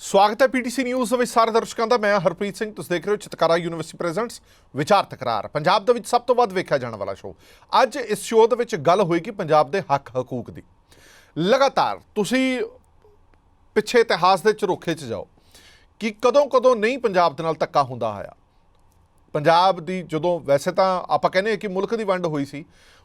ਸਵਾਗਤ ਹੈ PTC news ਦੇ ਵਿੱਚ ਸਾਰੇ ਦਰਸ਼ਕਾਂ ਦਾ। ਮੈਂ ਹਰਪ੍ਰੀਤ ਸਿੰਘ, ਤੁਸੀਂ ਦੇਖ ਰਹੇ ਹੋ ਚਿਤਕਾਰਾ ਯੂਨੀਵਰਸਿਟੀ ਪ੍ਰੈਜ਼ੈਂਟਸ, ਵਿਚਾਰ ਤਕਰਾਰ। ਪੰਜਾਬ ਦੇ ਵਿੱਚ ਸਭ ਤੋਂ ਵੱਧ ਵੇਖਿਆ ਜਾਣ ਵਾਲਾ ਸ਼ੋਅ ਅੱਜ ਇਸ ਸ਼ੋਅ ਦੇ ਵਿੱਚ ਗੱਲ ਹੋਏਗੀ ਪੰਜਾਬ ਦੇ ਹੱਕ ਹਕੂਕ ਦੀ। ਲਗਾਤਾਰ ਤੁਸੀਂ ਪਿੱਛੇ ਇਤਿਹਾਸ ਦੇ ਝਰੋਖੇ 'ਚ ਜਾਓ ਕਿ ਕਦੋਂ ਕਦੋਂ ਨਹੀਂ ਪੰਜਾਬ ਦੇ ਨਾਲ ਧੱਕਾ ਹੁੰਦਾ ਆਇਆ। ਪੰਜਾਬ ਦੀ ਜਦੋਂ, ਵੈਸੇ ਤਾਂ ਆਪਾਂ ਕਹਿੰਦੇ ਹਾਂ ਕਿ ਮੁਲਕ ਦੀ ਵੰਡ ਹੋਈ ਸੀ,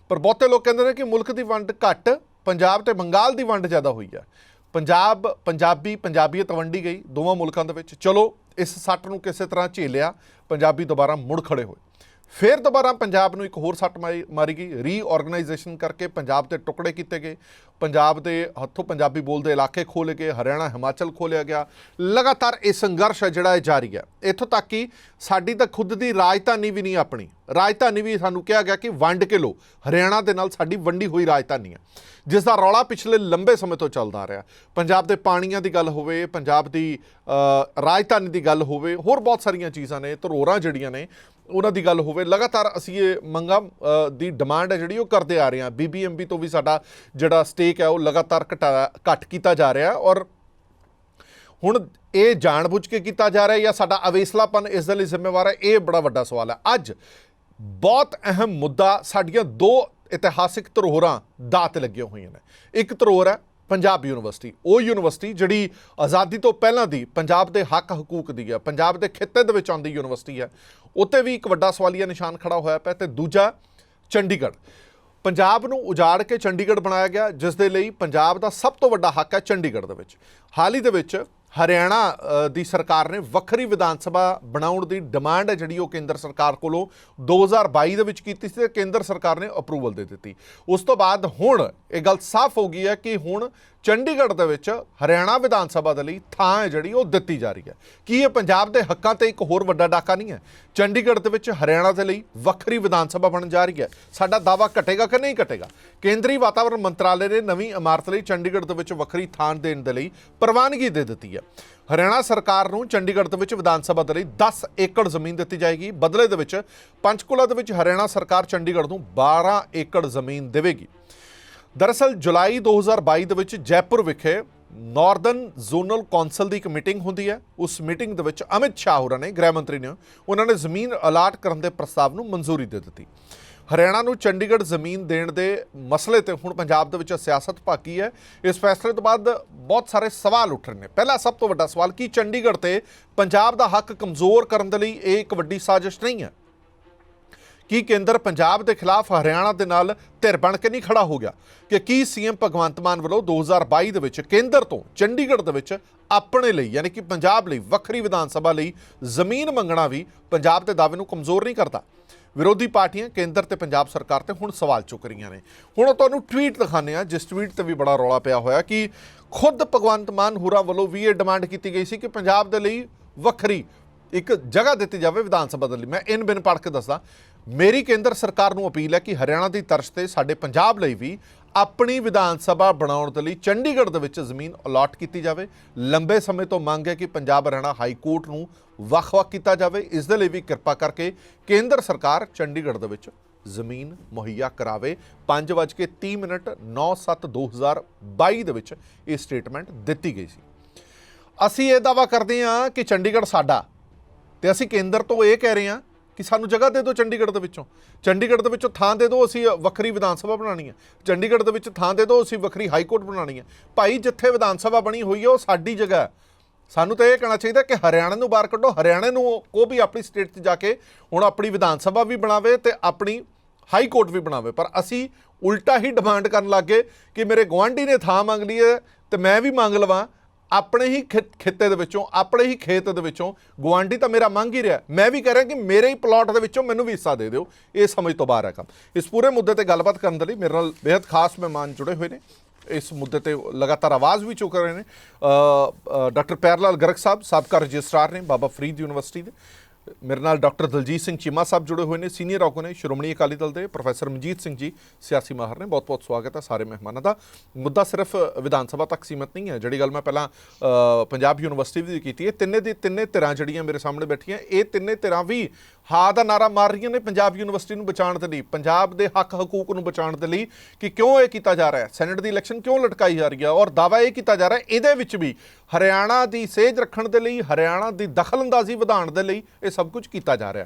ਪਰ ਬਹੁਤੇ ਲੋਕ ਕਹਿੰਦੇ ਨੇ ਕਿ ਮੁਲਕ ਦੀ ਵੰਡ ਘੱਟ, ਪੰਜਾਬ ਤੇ ਬੰਗਾਲ ਦੀ ਵੰਡ ਜ਼ਿਆਦਾ ਹੋਈ ਹੈ ਪੰਜਾਬ, ਪੰਜਾਬੀ, ਪੰਜਾਬੀਅਤ ਵੰਡੀ ਗਈ ਦੋਵਾਂ ਮੁਲਕਾਂ ਦੇ ਵਿੱਚ। ਚਲੋ, ਇਸ ਸੱਟ ਨੂੰ ਕਿਸੇ ਤਰ੍ਹਾਂ ਝੇਲਿਆ, ਪੰਜਾਬੀ ਦੁਬਾਰਾ ਮੁੜ ਖੜੇ ਹੋਏ। ਫਿਰ ਦੁਬਾਰਾ ਪੰਜਾਬ ਨੂੰ ਇੱਕ ਹੋਰ ਸੱਟ ਮਾਰੀ ਮਾਰੀ ਗਈ। ਰੀਆਰਗੇਨਾਈਜੇਸ਼ਨ ਕਰਕੇ ਪੰਜਾਬ ਦੇ ਟੁਕੜੇ ਕੀਤੇ ਗਏ। ਪੰਜਾਬ ਦੇ ਹੱਥੋਂ ਪੰਜਾਬੀ ਬੋਲਦੇ ਇਲਾਕੇ ਖੋਲੇ ਗਏ। ਹਰਿਆਣਾ, ਹਿਮਾਚਲ ਖੋਲਿਆ ਗਿਆ। ਲਗਾਤਾਰ ਇਹ ਸੰਘਰਸ਼ ਹੈ ਜਿਹੜਾ ਇਹ ਜਾਰੀ ਹੈ। ਇੱਥੋਂ ਤੱਕ ਕਿ ਸਾਡੀ ਤਾਂ ਖੁਦ ਦੀ ਰਾਜਧਾਨੀ ਵੀ ਨਹੀਂ ਆਪਣੀ। ਰਾਜਧਾਨੀ ਵੀ ਸਾਨੂੰ ਕਿਹਾ ਗਿਆ ਕਿ ਵੰਡ ਕੇ ਲੋ ਹਰਿਆਣਾ ਦੇ ਨਾਲ ਸਾਡੀ ਵੰਡੀ ਹੋਈ ਰਾਜਧਾਨੀ ਹੈ। ਜਿਸ ਦਾ ਰੌਲਾ ਪਿਛਲੇ ਲੰਬੇ ਸਮੇਂ ਤੋਂ ਚੱਲਦਾ ਆ ਰਿਹਾ ਪੰਜਾਬ ਦੇ ਪਾਣੀਆਂ ਦੀ ਗੱਲ ਹੋਵੇ, ਪੰਜਾਬ ਦੀ ਰਾਜਧਾਨੀ ਦੀ ਗੱਲ ਹੋਵੇ, ਹੋਰ ਬਹੁਤ ਸਾਰੀਆਂ ਚੀਜ਼ਾਂ ਨੇ ਧਰੋਰਾਂ ਜਿਹੜੀਆਂ ਨੇ ਉਹਨਾਂ ਦੀ ਗੱਲ ਹੋਵੇ, ਲਗਾਤਾਰ ਅਸੀਂ ਇਹ ਮੰਗਾਂ ਦੀ ਡਿਮਾਂਡ ਹੈ ਜਿਹੜੀ ਉਹ ਕਰਦੇ ਆ ਰਹੇ ਹਾਂ। ਬੀਬੀਐਮਬੀ ਤੋਂ ਵੀ ਸਾਡਾ ਜਿਹੜਾ ਸਟੇਕ ਹੈ ਉਹ ਲਗਾਤਾਰ ਘਟਾ, ਘਟ ਕੀਤਾ ਜਾ ਰਿਹਾ ਔਰ ਹੁਣ ਇਹ ਜਾਣਬੁੱਝ ਕੇ ਕੀਤਾ ਜਾ ਰਿਹਾ ਜਾਂ ਸਾਡਾ ਅਵੇਸਲਾਪਨ ਇਸ ਦੇ ਲਈ ਜ਼ਿੰਮੇਵਾਰ ਹੈ, ਇਹ ਬੜਾ ਵੱਡਾ ਸਵਾਲ ਹੈ। ਅੱਜ ਬਹੁਤ ਅਹਿਮ ਮੁੱਦਾ ਸਾਡੀਆਂ ਦੋ ਇਤਿਹਾਸਿਕ ਧਰੋਹਰਾਂ ਦਾਅ ਲੱਗੀਆਂ ਹੋਈਆਂ ਨੇ। ਇੱਕ ਧਰੋਹਰ ਹੈ ਪੰਜਾਬ ਯੂਨੀਵਰਸਿਟੀ, ਉਹ ਯੂਨੀਵਰਸਿਟੀ ਜਿਹੜੀ ਆਜ਼ਾਦੀ ਤੋਂ ਪਹਿਲਾਂ ਦੀ ਪੰਜਾਬ ਦੇ ਹੱਕ ਹਕੂਕ ਦੀ ਹੈ, ਪੰਜਾਬ ਦੇ ਖਿੱਤੇ ਦੇ ਵਿੱਚ ਆਉਂਦੀ ਯੂਨੀਵਰਸਿਟੀ ਹੈ ਉੱਤੇ ਵੀ ਇੱਕ ਵੱਡਾ ਸਵਾਲੀਆ ਨਿਸ਼ਾਨ ਖੜਾ ਹੋਇਆ ਪਿਆ ਤੇ ਦੂਜਾ ਚੰਡੀਗੜ੍ਹ। ਪੰਜਾਬ ਨੂੰ ਉਜਾੜ ਕੇ ਚੰਡੀਗੜ੍ਹ ਬਣਾਇਆ ਗਿਆ, ਜਿਸ ਦੇ ਲਈ ਪੰਜਾਬ ਦਾ ਸਭ ਤੋਂ ਵੱਡਾ ਹੱਕ ਹੈ ਚੰਡੀਗੜ੍ਹ ਦੇ ਵਿੱਚ। ਹਾਲ ਹੀ ਦੇ ਵਿੱਚ ਹਰਿਆਣਾ ਦੀ ਸਰਕਾਰ ਨੇ ਵੱਖਰੀ ਵਿਧਾਨ ਸਭਾ ਬਣਾਉਣ ਦੀ ਡਿਮਾਂਡ ਹੈ, ਜਿਹੜੀ ਉਹ ਕੇਂਦਰ ਸਰਕਾਰ ਕੋਲੋਂ 2022 ਦੇ ਵਿੱਚ ਕੀਤੀ ਸੀ ਤੇ ਕੇਂਦਰ ਸਰਕਾਰ ਨੇ ਅਪਰੂਵਲ ਦੇ ਦਿੱਤੀ। ਉਸ ਤੋਂ ਬਾਅਦ ਹੁਣ ਇਹ ਗੱਲ ਸਾਫ਼ ਹੋ ਗਈ ਹੈ ਕਿ ਹੁਣ ਚੰਡੀਗੜ੍ਹ ਦੇ ਵਿੱਚ ਹਰਿਆਣਾ ਵਿਧਾਨ ਸਭਾ ਦੇ ਲਈ ਥਾਂ ਹੈ, ਜਿਹੜੀ ਉਹ ਦਿੱਤੀ ਜਾ ਰਹੀ ਹੈ। ਕੀ ਇਹ ਪੰਜਾਬ ਦੇ ਹੱਕਾਂ ਤੇ ਇੱਕ ਹੋਰ ਵੱਡਾ ਡਾਕਾ ਨਹੀਂ ਹੈ? ਚੰਡੀਗੜ੍ਹ ਦੇ ਵਿੱਚ ਹਰਿਆਣਾ ਦੇ ਲਈ ਵੱਖਰੀ ਵਿਧਾਨ ਸਭਾ ਬਣਨ ਜਾ ਰਹੀ ਹੈ। ਸਾਡਾ ਦਾਵਾ ਘਟੇਗਾ ਕਿ ਨਹੀਂ ਘਟੇਗਾ? ਕੇਂਦਰੀ ਵਾਤਾਵਰਣ ਮੰਤਰਾਲੇ ਨੇ ਨਵੀਂ ਇਮਾਰਤ ਲਈ ਚੰਡੀਗੜ੍ਹ ਦੇ ਵਿੱਚ ਵੱਖਰੀ ਥਾਂ ਦੇਣ ਦੇ ਲਈ ਪ੍ਰਵਾਨਗੀ ਦੇ ਦਿੱਤੀ ਹੈ। ਹਰਿਆਣਾ ਸਰਕਾਰ ਨੂੰ ਚੰਡੀਗੜ੍ਹ ਦੇ ਵਿੱਚ ਵਿਧਾਨ ਸਭਾ ਦੇ ਲਈ 10 ਏਕੜ ਜ਼ਮੀਨ ਦਿੱਤੀ ਜਾਏਗੀ। ਬਦਲੇ ਦੇ ਵਿੱਚ ਪੰਚਕੂਲਾ ਦੇ ਵਿੱਚ ਹਰਿਆਣਾ ਸਰਕਾਰ ਚੰਡੀਗੜ੍ਹ ਨੂੰ 12 ਏਕੜ ਜ਼ਮੀਨ ਦੇਵੇਗੀ। ਦਰਅਸਲ ਜੁਲਾਈ 2022 ਦੇ ਵਿੱਚ ਜੈਪੁਰ ਵਿਖੇ ਨਾਰਦਰਨ ਜ਼ੋਨਲ ਕੌਂਸਲ ਦੀ ਇੱਕ ਮੀਟਿੰਗ ਹੁੰਦੀ ਹੈ। ਉਸ ਮੀਟਿੰਗ ਦੇ ਵਿੱਚ ਅਮਿਤ ਸ਼ਾਹ ਹੋਰਾਂ ਨੇ, ਗ੍ਰਹਿ ਮੰਤਰੀ ਨੇ, ਉਹਨਾਂ ਨੇ ਜ਼ਮੀਨ ਅਲਾਟ ਕਰਨ ਦੇ ਪ੍ਰਸਤਾਵ ਨੂੰ ਮਨਜ਼ੂਰੀ ਦੇ ਦਿੱਤੀ। ਹਰਿਆਣਾ ਨੂੰ ਚੰਡੀਗੜ੍ਹ ਜ਼ਮੀਨ ਦੇਣ ਦੇ ਮਸਲੇ ਤੇ ਹੁਣ ਪੰਜਾਬ ਦੇ ਵਿੱਚ ਸਿਆਸਤ ਭਾਕੀ ਹੈ। ਇਸ ਫੈਸਲੇ ਤੋਂ ਬਾਅਦ ਬਹੁਤ ਸਾਰੇ ਸਵਾਲ ਉੱਠ ਰਹੇ ਨੇ। ਪਹਿਲਾ ਸਭ ਤੋਂ ਵੱਡਾ ਸਵਾਲ, ਕੀ ਚੰਡੀਗੜ੍ਹ ਤੇ ਪੰਜਾਬ ਦਾ ਹੱਕ ਕਮਜ਼ੋਰ ਕਰਨ ਦੇ ਲਈ ਇਹ ਇੱਕ ਵੱਡੀ ਸਾਜ਼ਿਸ਼ ਨਹੀਂ ਹੈ? ਕੀ ਕੇਂਦਰ ਪੰਜਾਬ ਦੇ ਖਿਲਾਫ ਹਰਿਆਣਾ ਦੇ ਨਾਲ ਧਿਰ ਬਣ ਕੇ ਨਹੀਂ ਖੜਾ ਹੋ ਗਿਆ? ਕਿ ਕੀ ਸੀਐਮ ਭਗਵੰਤ ਮਾਨ ਵੱਲੋਂ 2022 ਦੇ ਵਿੱਚ ਕੇਂਦਰ ਤੋਂ ਚੰਡੀਗੜ੍ਹ ਦੇ ਵਿੱਚ ਆਪਣੇ ਲਈ, ਯਾਨੀ ਕਿ ਪੰਜਾਬ ਲਈ, ਵੱਖਰੀ ਵਿਧਾਨ ਸਭਾ ਲਈ ਜ਼ਮੀਨ ਮੰਗਣਾ ਵੀ ਪੰਜਾਬ ਦੇ ਦਾਅਵੇ ਨੂੰ ਕਮਜ਼ੋਰ ਨਹੀਂ ਕਰਦਾ? ਵਿਰੋਧੀ ਪਾਰਟੀਆਂ ਕੇਂਦਰ ਤੇ ਪੰਜਾਬ ਸਰਕਾਰ ਤੇ ਹੁਣ ਸਵਾਲ ਚੁੱਕ ਰਹੀਆਂ ਨੇ। ਹੁਣ ਉਹ ਤੁਹਾਨੂੰ ਟਵੀਟ ਦਿਖਾਉਂਦੇ ਆ ਜਿਸ ਟਵੀਟ ਤੇ ਵੀ ਬੜਾ ਰੌਲਾ ਪਿਆ ਹੋਇਆ ਕਿ ਖੁਦ ਭਗਵੰਤ ਮਾਨ ਹੁਰਾ ਵੱਲੋਂ ਵੀ ਇਹ ਡਿਮਾਂਡ ਕੀਤੀ ਗਈ ਸੀ ਕਿ ਪੰਜਾਬ ਦੇ ਲਈ ਵੱਖਰੀ ਇੱਕ ਜਗ੍ਹਾ ਦਿੱਤੀ ਜਾਵੇ ਵਿਧਾਨ ਸਭਾ ਦੇ ਲਈ। ਮੈਂ ਇਨ ਬਿਨ ਪੜ੍ਹ ਕੇ ਦੱਸਦਾ, ਮੇਰੀ ਕੇਂਦਰ ਸਰਕਾਰ ਨੂੰ ਅਪੀਲ ਹੈ ਕਿ ਹਰਿਆਣਾ ਦੀ ਤਰਜ਼ ਤੇ ਸਾਡੇ ਪੰਜਾਬ ਲਈ ਵੀ ਆਪਣੀ ਵਿਧਾਨ ਸਭਾ ਬਣਾਉਣ ਦੇ ਲਈ ਚੰਡੀਗੜ੍ਹ ਦੇ ਵਿੱਚ ਜ਼ਮੀਨ ਅਲਾਟ ਕੀਤੀ ਜਾਵੇ। ਲੰਬੇ ਸਮੇਂ ਤੋਂ ਮੰਗ ਹੈ ਕਿ ਪੰਜਾਬ ਹਰਿਆਣਾ ਹਾਈ ਕੋਰਟ ਨੂੰ ਵੱਖ-ਵੱਖ ਕੀਤਾ ਜਾਵੇ। ਇਸ ਦੇ ਲਈ ਵੀ ਕਿਰਪਾ ਕਰਕੇ ਕੇਂਦਰ ਸਰਕਾਰ ਚੰਡੀਗੜ੍ਹ ਦੇ ਵਿੱਚ ਜ਼ਮੀਨ ਮੁਹੱਈਆ ਕਰਾਵੇ। 5:30 ਮਿੰਟ 9/7/2022 ਦੇ ਵਿੱਚ ਇਹ ਸਟੇਟਮੈਂਟ ਦਿੱਤੀ ਗਈ ਸੀ। ਅਸੀਂ ਇਹ ਦਾਵਾ ਕਰਦੇ ਹਾਂ ਕਿ ਚੰਡੀਗੜ੍ਹ ਸਾਡਾ ਤੇ ਅਸੀਂ ਕੇਂਦਰ ਤੋਂ ਇਹ ਕਹਿ ਰਹੇ ਹਾਂ ਕਿ ਸਾਨੂੰ ਜਗ੍ਹਾ ਦੇ ਦਿਓ ਚੰਡੀਗੜ੍ਹ ਦੇ ਵਿੱਚੋਂ। ਚੰਡੀਗੜ੍ਹ ਦੇ ਵਿੱਚੋਂ ਥਾਂ ਦੇ ਦਿਓ, ਅਸੀਂ ਵੱਖਰੀ ਵਿਧਾਨ ਸਭਾ ਬਣਾਉਣੀ ਹੈ। ਚੰਡੀਗੜ੍ਹ ਦੇ ਵਿੱਚ ਥਾਂ ਦੇ ਦਿਓ, ਅਸੀਂ ਵੱਖਰੀ ਹਾਈ ਕੋਰਟ ਬਣਾਉਣੀ ਹੈ। ਭਾਈ, ਜਿੱਥੇ ਵਿਧਾਨ ਸਭਾ ਬਣੀ ਹੋਈ ਹੈ, ਉਹ ਸਾਡੀ ਜਗ੍ਹਾ ਹੈ। ਸਾਨੂੰ ਤਾਂ ਇਹ ਕਹਿਣਾ ਚਾਹੀਦਾ ਕਿ ਹਰਿਆਣਾ ਨੂੰ ਬਾਹਰ ਕੱਢੋ। ਹਰਿਆਣੇ ਨੂੰ ਉਹ ਵੀ ਆਪਣੀ ਸਟੇਟ 'ਚ ਜਾ ਕੇ ਹੁਣ ਆਪਣੀ ਵਿਧਾਨ ਸਭਾ ਵੀ ਬਣਾਵੇ ਤੇ ਆਪਣੀ ਹਾਈ ਕੋਰਟ ਵੀ ਬਣਾਵੇ। ਪਰ ਅਸੀਂ ਉਲਟਾ ਹੀ ਡਿਮਾਂਡ ਕਰਨ ਲੱਗੇ ਕਿ ਮੇਰੇ ਗਵਾਂਢੀ ਨੇ ਥਾਂ ਮੰਗ ਲਈ ਹੈ ਤੇ ਮੈਂ ਵੀ ਮੰਗ ਲਵਾਂ ਆਪਣੇ ਹੀ ਖਿ- ਖਿੱਤੇ ਦੇ ਵਿੱਚੋਂ ਆਪਣੇ ਹੀ ਖੇਤ ਦੇ ਵਿੱਚੋਂ ਗਵਾਂਢੀ ਤਾਂ ਮੇਰਾ ਮੰਗ ਹੀ ਰਿਹਾ। ਮੈਂ ਵੀ ਕਹਿ ਰਿਹਾ ਕਿ ਮੇਰੇ ਹੀ ਪਲਾਟ ਦੇ ਵਿੱਚੋਂ ਮੈਨੂੰ ਵੀ ਹਿੱਸਾ ਦੇ ਦਿਓ। ਇਹ ਸਮਝ ਤੋਂ ਬਾਹਰ ਹੈ ਕੰਮ। ਇਸ ਪੂਰੇ ਮੁੱਦੇ ਤੇ ਗੱਲਬਾਤ ਕਰਨ ਦੇ ਲਈ ਮੇਰੇ ਨਾਲ ਬੇहद ਖਾਸ ਮਹਿਮਾਨ ਜੁੜੇ ਹੋਏ ਨੇ। ਇਸ ਮੁੱਦੇ ਤੇ ਲਗਾਤਾਰ ਆਵਾਜ਼ ਵੀ ਚੁੱਕ ਰਹੇ ਨੇ। ਅ, ਅ, ਡਾਕਟਰ ਪਿਆਰਲਾਲ ਗਰਗ ਸਾਹਿਬ ਸਾਬਕਾ ਰਜਿਸਟਰਾਰ ਨੇ ਬਾਬਾ ਫਰੀਦ ਯੂਨੀਵਰਸਿਟੀ ਦੇ। ਮੇਰੇ ਨਾਲ ਡਾਕਟਰ ਦਲਜੀਤ ਸਿੰਘ ਚੀਮਾ ਸਾਹਿਬ ਜੁੜੇ ਹੋਏ ਨੇ, ਸੀਨੀਅਰ ਆਗੂ ਨੇ, ਸ਼੍ਰੋਮਣੀ ਅਕਾਲੀ ਦਲ ਦੇ ਪ੍ਰੋਫੈਸਰ ਮਨਜੀਤ ਸਿੰਘ ਜੀ, ਸਿਆਸੀ ਮਾਹਰ ਨੇ। ਬਹੁਤ ਬਹੁਤ ਸਵਾਗਤ ਹੈ ਸਾਰੇ ਮਹਿਮਾਨਾਂ ਦਾ। ਮੁੱਦਾ ਸਿਰਫ ਵਿਧਾਨ ਸਭਾ ਤੱਕ ਸੀਮਤ ਨਹੀਂ ਹੈ। ਜਿਹੜੀ ਗੱਲ ਮੈਂ ਪਹਿਲਾਂ ਪੰਜਾਬ ਯੂਨੀਵਰਸਿਟੀ ਦੀ ਕੀਤੀ ਹੈ, ਤਿੰਨੇ ਦੀ, ਤਿੰਨੇ ਧਿਰਾਂ ਜਿਹੜੀਆਂ ਮੇਰੇ ਸਾਹਮਣੇ ਬੈਠੀਆਂ, ਇਹ ਤਿੰਨੇ ਧਿਰਾਂ ਵੀ ਹਾਂ ਦਾ ਨਾਰਾ ਮਾਰ ਰਹੀਆਂ ਨੇ ਪੰਜਾਬ ਯੂਨੀਵਰਸਿਟੀ ਨੂੰ ਬਚਾਉਣ ਦੇ ਲਈ, ਪੰਜਾਬ ਦੇ ਹੱਕ ਹਕੂਕ ਨੂੰ ਬਚਾਉਣ ਦੇ ਲਈ ਕਿ ਕਿਉਂ ਇਹ ਕੀਤਾ ਜਾ ਰਿਹਾ ਹੈ? ਸੈਨੇਟ ਦੀ ਇਲੈਕਸ਼ਨ ਕਿਉਂ ਲਟਕਾਈ ਜਾ ਰਹੀ ਹੈ? ਔਰ ਦਾਵਾ ਇਹ ਕੀਤਾ ਜਾ ਰਿਹਾ ਇਹਦੇ ਵਿੱਚ ਵੀ ਹਰਿਆਣਾ ਦੀ ਸੇਜ ਰੱਖਣ ਦੇ ਲਈ, ਹਰਿਆਣਾ ਦੀ ਦਖਲਅੰਦਾਜ਼ੀ ਵਧਾਉਣ ਦੇ ਲਈ, ਇਹ ਸਭ ਕੁਝ ਕੀਤਾ ਜਾ ਰਿਹਾ।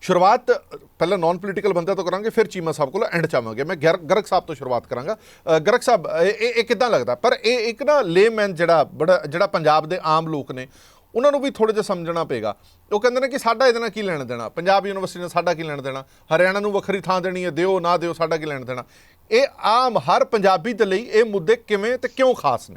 ਸ਼ੁਰੂਆਤ ਪਹਿਲਾਂ ਨਾਨ ਪੋਲੀਟੀਕਲ ਬੰਦਿਆਂ ਤੋਂ ਕਰਾਂਗੇ ਫਿਰ ਚੀਮਾ ਸਾਹਿਬ ਕੋਲ ਐਂਡ ਚਾਹਾਂਗੇ। ਮੈਂ ਗਰ- ਗਰਗ ਸਾਹਿਬ ਤੋਂ ਸ਼ੁਰੂਆਤ ਕਰਾਂਗਾ। ਅ, ਸਾਹਿਬ ਇਹ ਇਹ- ਕਿਦਾਂ ਲੱਗਦਾ? ਪਰ ਇਹ ਇੱਕ ਨਾ ਲੇਮੈਨ ਜਿਹੜਾ ਬੜਾ ਜਿਹੜਾ ਪੰਜਾਬ ਦੇ ਆਮ ਲੋਕ ਨੇ ਉਹਨਾਂ ਨੂੰ ਵੀ ਥੋੜਾ ਜਿਹਾ ਸਮਝਣਾ ਪਏਗਾ। ਉਹ ਕਹਿੰਦੇ ਨੇ ਕਿ ਸਾਡਾ ਇਹਦੇ ਨਾਲ ਕੀ ਲੈਣ ਦੇਣਾ? ਪੰਜਾਬ ਯੂਨੀਵਰਸਿਟੀ ਨਾਲ ਸਾਡਾ ਕੀ ਲੈਣ ਦੇਣਾ? ਹਰਿਆਣਾ ਨੂੰ ਵੱਖਰੀ ਥਾਂ ਦੇਣੀ ਹੈ ਦਿਓ ਨਾ ਦਿਓ ਸਾਡਾ ਕੀ ਲੈਣ ਦੇਣਾ? ਇਹ ਆਮ ਹਰ ਪੰਜਾਬੀ ਦੇ ਲਈ ਇਹ ਮੁੱਦੇ ਕਿਵੇਂ ਤੇ ਕਿਉਂ ਖਾਸ ਨੇ?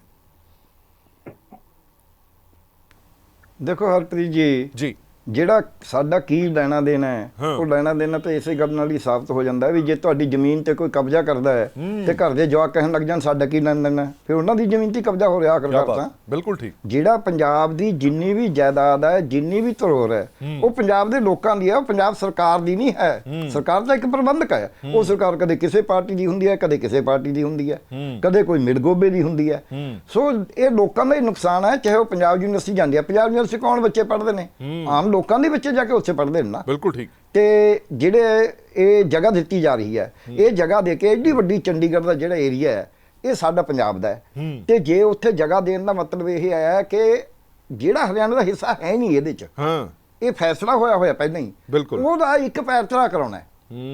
ਦੇਖੋ ਹਰਪ੍ਰੀਤ ਜੀ ਜੀ। ਜਿਹੜਾ ਸਾਡਾ ਕੀ ਲੈਣਾ ਦੇਣਾ ਹੈ। ਉਹ ਲੈਣਾ ਦੇਣਾ ਤਾਂ ਇਸੇ ਗੱਲ ਨਾਲ ਹੀ ਸਾਬਤ ਹੋ ਜਾਂਦਾ ਵੀ ਜੇ ਤੁਹਾਡੀ ਜ਼ਮੀਨ ਤੇ ਕੋਈ ਕਬਜ਼ਾ ਕਰਦਾ ਹੈ ਤੇ ਘਰ ਦੇ ਜਵਾਕ ਕਹਿਣ ਲੱਗ ਜਾਣ ਸਾਡਾ ਕੀ ਲੈਣਾ ਦੇਣਾ? ਫਿਰ ਉਹਨਾਂ ਦੀ ਜ਼ਮੀਨ ਤੇ ਕਬਜ਼ਾ ਹੋ ਰਿਹਾ ਬਾਤ। ਤਾਂ। ਬਿਲਕੁਲ ਠੀਕ। ਜਿਹੜਾ ਪੰਜਾਬ ਦੀ ਜਿੰਨੀ ਵੀ ਜਾਇਦਾਦ ਹੈ ਜਿੰਨੀ ਵੀ ਧਰੋਹਰ ਹੈ ਉਹ ਪੰਜਾਬ ਦੇ ਲੋਕਾਂ ਦੀ ਹੈ ਉਹ ਪੰਜਾਬ ਸਰਕਾਰ ਦੀ ਨਹੀਂ ਹੈ। ਸਰਕਾਰ ਤਾਂ ਇੱਕ ਪ੍ਰਬੰਧਕ ਹੈ। ਉਹ ਸਰਕਾਰ ਕਦੇ ਕਿਸੇ ਪਾਰਟੀ ਦੀ ਹੁੰਦੀ ਹੈ ਕਦੇ ਕਿਸੇ ਪਾਰਟੀ ਦੀ ਹੁੰਦੀ ਹੈ। ਕਦੇ ਕੋਈ ਮਿਡਗੋਬੇ ਦੀ ਹੁੰਦੀ ਹੈ। ਸੋ ਇਹ ਲੋਕਾਂ ਦਾ ਹੀ ਨੁਕਸਾਨ ਹੈ ਚਾਹੇ ਉਹ ਪੰਜਾਬ ਯੂਨੀਵਰਸਿਟੀ ਜਾਂਦੀ ਹੈ। ਪੰਜਾਬ ਯੂਨੀਵਰਸਿਟੀ ਕੌਣ ਬੱਚੇ ਪੜ੍ਹਦੇ ਨੇ? ਆਮ ਲੋਕਾਂ ਦੇ ਬੱਚੇ ਜਾ ਕੇ ਉੱਥੇ ਪੜ੍ਹਦੇ ਨੇ ਨਾ। ਬਿਲਕੁਲ ਠੀਕ। ਤੇ ਜਿਹੜੇ ਇਹ ਜਗ੍ਹਾ ਦਿੱਤੀ ਜਾ ਰਹੀ ਹੈ ਇਹ ਜਗ੍ਹਾ ਦੇ ਕੇ ਏਡੀ ਵੱਡੀ ਚੰਡੀਗੜ੍ਹ ਦਾ ਜਿਹੜਾ ਏਰੀਆ ਹੈ ਇਹ ਸਾਡਾ ਪੰਜਾਬ ਦਾ ਹੈ। ਤੇ ਜੇ ਉੱਥੇ ਜਗ੍ਹਾ ਦੇਣ ਦਾ ਮਤਲਬ ਇਹ ਹੈ ਕਿ ਜਿਹੜਾ ਹਰਿਆਣਾ ਦਾ ਹਿੱਸਾ ਹੈ ਨਹੀਂ ਇਹਦੇ 'ਚ। ਹਾਂ। ਇਹ ਫੈਸਲਾ ਹੋਇਆ ਹੋਇਆ ਪਹਿਲਾਂ ਹੀ। ਉਹਦਾ ਇੱਕ ਪੈਰ ਚੜਾ ਕਰਾਉਣਾ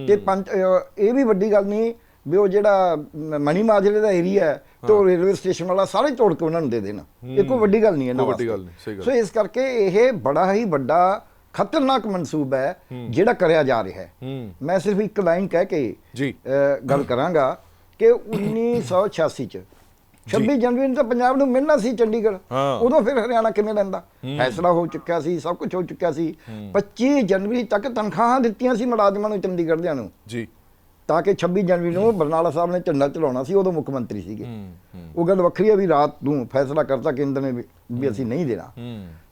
ਤੇ ਪੰਜ ਇਹ ਵੀ ਵੱਡੀ ਗੱਲ ਨਹੀਂ ਵੀ ਉਹ ਜਿਹੜਾ ਮਣੀ ਮਾਜਰੇ ਦਾ ਏਰੀਆ ਹੈ ਤੇ ਉਹ ਰੇਲਵੇ ਸਟੇਸ਼ਨ ਵਾਲਾ ਸਾਰੇ ਤੋੜ ਕੇ ਉਹਨਾਂ ਨੂੰ ਦੇ ਦੇਣਾ। ਇਹ ਕੋਈ ਵੱਡੀ ਗੱਲ ਨਹੀਂ ਹੈ ਕੋਈ ਵੱਡੀ ਗੱਲ ਨਹੀਂ, ਸਹੀ ਗੱਲ। ਸੋ ਇਸ ਕਰਕੇ ਇਹ ਬੜਾ ਹੀ ਵੱਡਾ ਖਤਰਨਾਕ ਮਨਸੂਬ ਹੈ ਜਿਹੜਾ ਕਰਿਆ ਜਾ ਰਿਹਾ ਹੈ। ਮੈਂ ਸਿਰਫ ਇੱਕ ਲਾਈਨ ਕਹਿ ਕੇ ਜੀ। ਗੱਲ ਕਰਾਂਗਾ ਕਿ 1986 ਚ 26 ਜਨਵਰੀ ਨੂੰ ਤਾਂ ਪੰਜਾਬ ਨੂੰ ਮਿਲਣਾ ਸੀ ਚੰਡੀਗੜ੍ਹ। ਉਦੋਂ ਫਿਰ ਹਰਿਆਣਾ ਕਿਵੇਂ ਲੈਂਦਾ ਫੈਸਲਾ ਹੋ ਚੁੱਕਿਆ ਸੀ ਸਭ ਕੁਝ ਹੋ ਚੁੱਕਿਆ ਸੀ। 25 ਜਨਵਰੀ ਤੱਕ ਤਨਖਾਹਾਂ ਦਿੱਤੀਆਂ ਸੀ ਮੁਲਾਜ਼ਮਾਂ ਨੂੰ ਚੰਡੀਗੜ੍ਹ ਦਿਆਂ ਨੂੰ। ਜੀ। ਤਾਂ ਕਿ 26 ਜਨਵਰੀ ਨੂੰ ਬਰਨਾਲਾ ਸਾਹਿਬ ਨੇ ਝੰਡਾ ਚਲਾਉਣਾ ਸੀ ਉਦੋਂ ਮੁੱਖ ਮੰਤਰੀ ਸੀਗੇ। ਉਹ ਗੱਲ ਵੱਖਰੀ ਹੈ ਵੀ ਰਾਤ ਨੂੰ ਫੈਸਲਾ ਕਰਤਾ ਕੇਂਦਰ ਨੇ ਵੀ ਅਸੀਂ ਨਹੀਂ ਦੇਣਾ।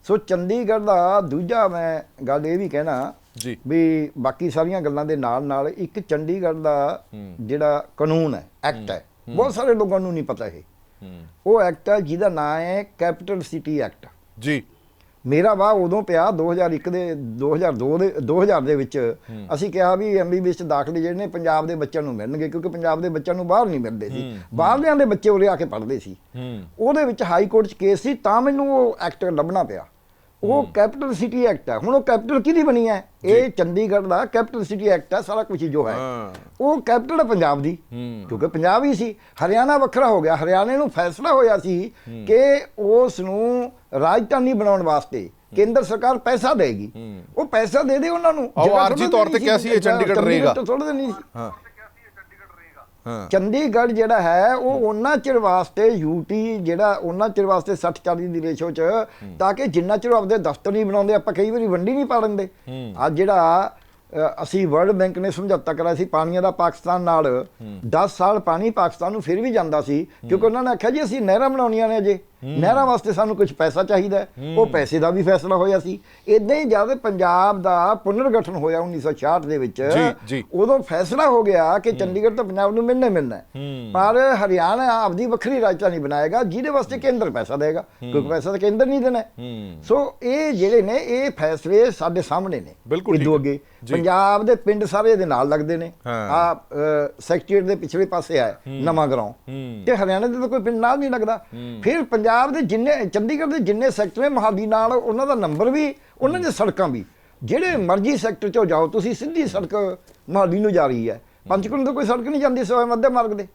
ਸੋ ਚੰਡੀਗੜ੍ਹ ਦਾ ਦੂਜਾ ਮੈਂ ਗੱਲ ਇਹ ਵੀ ਕਹਿਣਾ ਜੀ। ਵੀ ਬਾਕੀ ਸਾਰੀਆਂ ਗੱਲਾਂ ਦੇ ਨਾਲ ਨਾਲ ਇੱਕ ਚੰਡੀਗੜ੍ਹ ਦਾ ਜਿਹੜਾ ਕਾਨੂੰਨ ਹੈ ਐਕਟ ਹੈ। ਬਹੁਤ ਸਾਰੇ ਲੋਕਾਂ ਨੂੰ ਨਹੀਂ ਪਤਾ ਇਹ। ਉਹ ਐਕਟ ਹੈ ਜਿਹਦਾ ਨਾਮ ਹੈ ਕੈਪੀਟਲ ਸਿਟੀ ਐਕਟ। ਜੀ। ਮੇਰਾ ਵਾਹ ਉਦੋਂ ਪਿਆ 2001 ਦੇ 2002 ਦੇ 2000 ਦੇ ਵਿੱਚ ਅਸੀਂ ਕਿਹਾ ਵੀ ਐਮਬੀਬੀਐਸ ਚ ਦਾਖਲੇ ਜਿਹੜੇ ਨੇ ਪੰਜਾਬ ਦੇ ਬੱਚਿਆਂ ਨੂੰ ਮਿਲਣਗੇ ਕਿਉਂਕਿ ਪੰਜਾਬ ਦੇ ਬੱਚਿਆਂ ਨੂੰ ਬਾਹਰ ਨਹੀਂ ਮਿਲਦੇ ਸੀ। ਬਾਹਰਲਿਆਂ ਦੇ ਬੱਚੇ ਉਰੇ ਆ ਕੇ ਪੜ੍ਹਦੇ ਸੀ। ਉਹਦੇ ਵਿੱਚ ਹਾਈ ਕੋਰਟ 'ਚ ਕੇਸ ਸੀ ਤਾਂ ਮੈਨੂੰ ਉਹ ਐਕਟ ਲੱਭਣਾ ਪਿਆ। ਉਹ ਕੈਪੀਟਲ ਸਿਟੀ ਐਕਟ ਹੈ। ਹੁਣ ਉਹ ਕੈਪੀਟਲ ਕਿਹਦੀ ਬਣੀ ਹੈ? ਇਹ ਚੰਡੀਗੜ੍ਹ ਦਾ ਕੈਪੀਟਲ ਸਿਟੀ ਐਕਟ ਹੈ ਸਾਰਾ ਕੁਝ ਜੋ ਹੈ। ਉਹ ਕੈਪੀਟਲ ਹੈ ਪੰਜਾਬ ਦੀ। ਕਿਉਂਕਿ ਪੰਜਾਬ ਹੀ ਸੀ। ਹਰਿਆਣਾ ਵੱਖਰਾ ਹੋ ਗਿਆ। ਹਰਿਆਣੇ ਨੂੰ ਫੈਸਲਾ ਹੋਇਆ ਸੀ ਕਿ ਉਸ ਨੂੰ ਰਾਜਧਾਨੀ ਬਣਾਉਣ ਵਾਸਤੇ ਕੇਂਦਰ ਸਰਕਾਰ ਪੈਸਾ ਦੇਗੀ। ਉਹ ਪੈਸਾ ਦੇ ਦੇ ਉਹਨਾਂ ਨੂੰ। ਜਗ੍ਹਾ ਆਰਜ਼ੀ ਤੌਰ ਤੇ ਕਿਹਾ ਸੀ, ਇਹ ਚੰਡੀਗੜ੍ਹ ਰਹੇਗਾ। ਹਾਂ। ਚੰਡੀਗੜ੍ਹ ਜਿਹੜਾ ਹੈ ਉਹ ਉਹਨਾਂ ਚਿਰ ਵਾਸਤੇ ਯੂਟੀ ਜਿਹੜਾ ਉਹਨਾਂ ਚਿਰ ਵਾਸਤੇ 60 40 ਦੀ ਰੇਸ਼ੋ ਚ ਤਾਂ ਕਿ ਜਿੰਨਾ ਚਿਰ ਆਪਦੇ ਦਫ਼ਤਰ ਨਹੀਂ ਬਣਾਉਂਦੇ ਆਪਾਂ ਕਈ ਵਾਰੀ ਵੰਡੀ ਨਹੀਂ ਪਾ ਲੈਂਦੇ ਅੱਜ ਜਿਹੜਾ ਅਸੀਂ ਵਰਲਡ ਬੈਂਕ ਨੇ ਸਮਝੌਤਾ ਕਰਾਇਆ ਸੀ ਪਾਣੀਆਂ ਦਾ ਪਾਕਿਸਤਾਨ ਨਾਲ 10 ਸਾਲ ਪਾਣੀ ਪਾਕਿਸਤਾਨ ਨੂੰ ਫਿਰ ਵੀ ਜਾਂਦਾ ਸੀ ਕਿਉਂਕਿ ਉਹਨਾਂ ਨੇ ਆਖਿਆ ਜੀ ਅਸੀਂ ਨਹਿਰਾਂ ਬਣਾਉਣੀਆਂ ਨੇ ਅਜੇ। ਨਹਿਰਾਂ ਵਾਸਤੇ ਸਾਨੂੰ ਕੁਝ ਪੈਸਾ ਚਾਹੀਦਾ। ਉਹ ਪੈਸੇ ਦਾ ਵੀ ਫੈਸਲਾ ਹੋਇਆ ਸੀ। ਇਦਾਂ ਹੀ ਜਦ ਪੰਜਾਬ ਦਾ ਪੁਨਰਗਠਨ ਹੋਇਆ 1966 ਦੇ ਵਿੱਚ। ਉਦੋਂ ਫੈਸਲਾ ਹੋ ਗਿਆ ਕਿ ਚੰਡੀਗੜ੍ਹ ਤਾਂ ਪੰਜਾਬ ਨੂੰ ਮਿਲਣਾ ਮਿਲਣਾ ਹੈ। ਪਰ ਹਰਿਆਣਾ ਆਪਦੀ ਵੱਖਰੀ ਰਾਜਧਾਨੀ ਬਣਾਏਗਾ ਜਿਹਦੇ ਵਾਸਤੇ ਕੇਂਦਰ ਪੈਸਾ ਦੇਗਾ। ਕਿਉਂਕਿ ਪੈਸਾ ਤਾਂ ਕੇਂਦਰ ਨਹੀਂ ਦੇਣਾ ਸੋ ਇਹ ਜਿਹੜੇ ਨੇ ਇਹ ਫੈਸਲੇ ਸਾਡੇ ਸਾਹਮਣੇ ਨੇ। ਬਿਲਕੁਲ ਹੈ। ਅੱਗੇ। ਪੰਜਾਬ ਦੇ ਪਿੰਡ ਸਾਰੇ ਇਹਦੇ ਨਾਲ ਲੱਗਦੇ ਨੇ। ਆ ਸੈਕਟਰੀਏਟ ਦੇ ਪਿਛਲੇ ਪਾਸੇ ਆ ਨਵਾਂ ਗਰਾਉਂ। ਤੇ ਹਰਿਆਣਾ ਦੇ ਤਾਂ ਕੋਈ ਪਿੰਡ ਨਾਲ ਨਹੀਂ ਲੱਗਦਾ। ਫਿਰ ਪੰਜਾਬ ਦੇ ਜਿੰਨੇ ਚੰਡੀਗੜ੍ਹ ਦੇ ਜਿੰਨੇ ਸੈਕਟਰ ਨੇ ਮਹਾਦੀ ਨਾਲ ਉਹਨਾਂ ਦਾ ਨੰਬਰ ਵੀ ਉਹਨਾਂ ਦੀਆਂ ਸੜਕਾਂ ਵੀ। ਜਿਹੜੇ ਮਰਜ਼ੀ ਸੈਕਟਰ ਚੋਂ ਜਾਓ ਤੁਸੀਂ ਸਿੱਧੀ ਸੜਕ ਮਹਾਦੀ ਨੂੰ ਜਾ ਰਹੀ ਹੈ। ਪੰਚਕੂਲਾ ਤਾਂ ਕੋਈ ਸੜਕ ਨਹੀਂ ਜਾਂਦੀ ਸਿਵਾਏ ਮੱਧੇ ਮਾਰਗ ਦੇ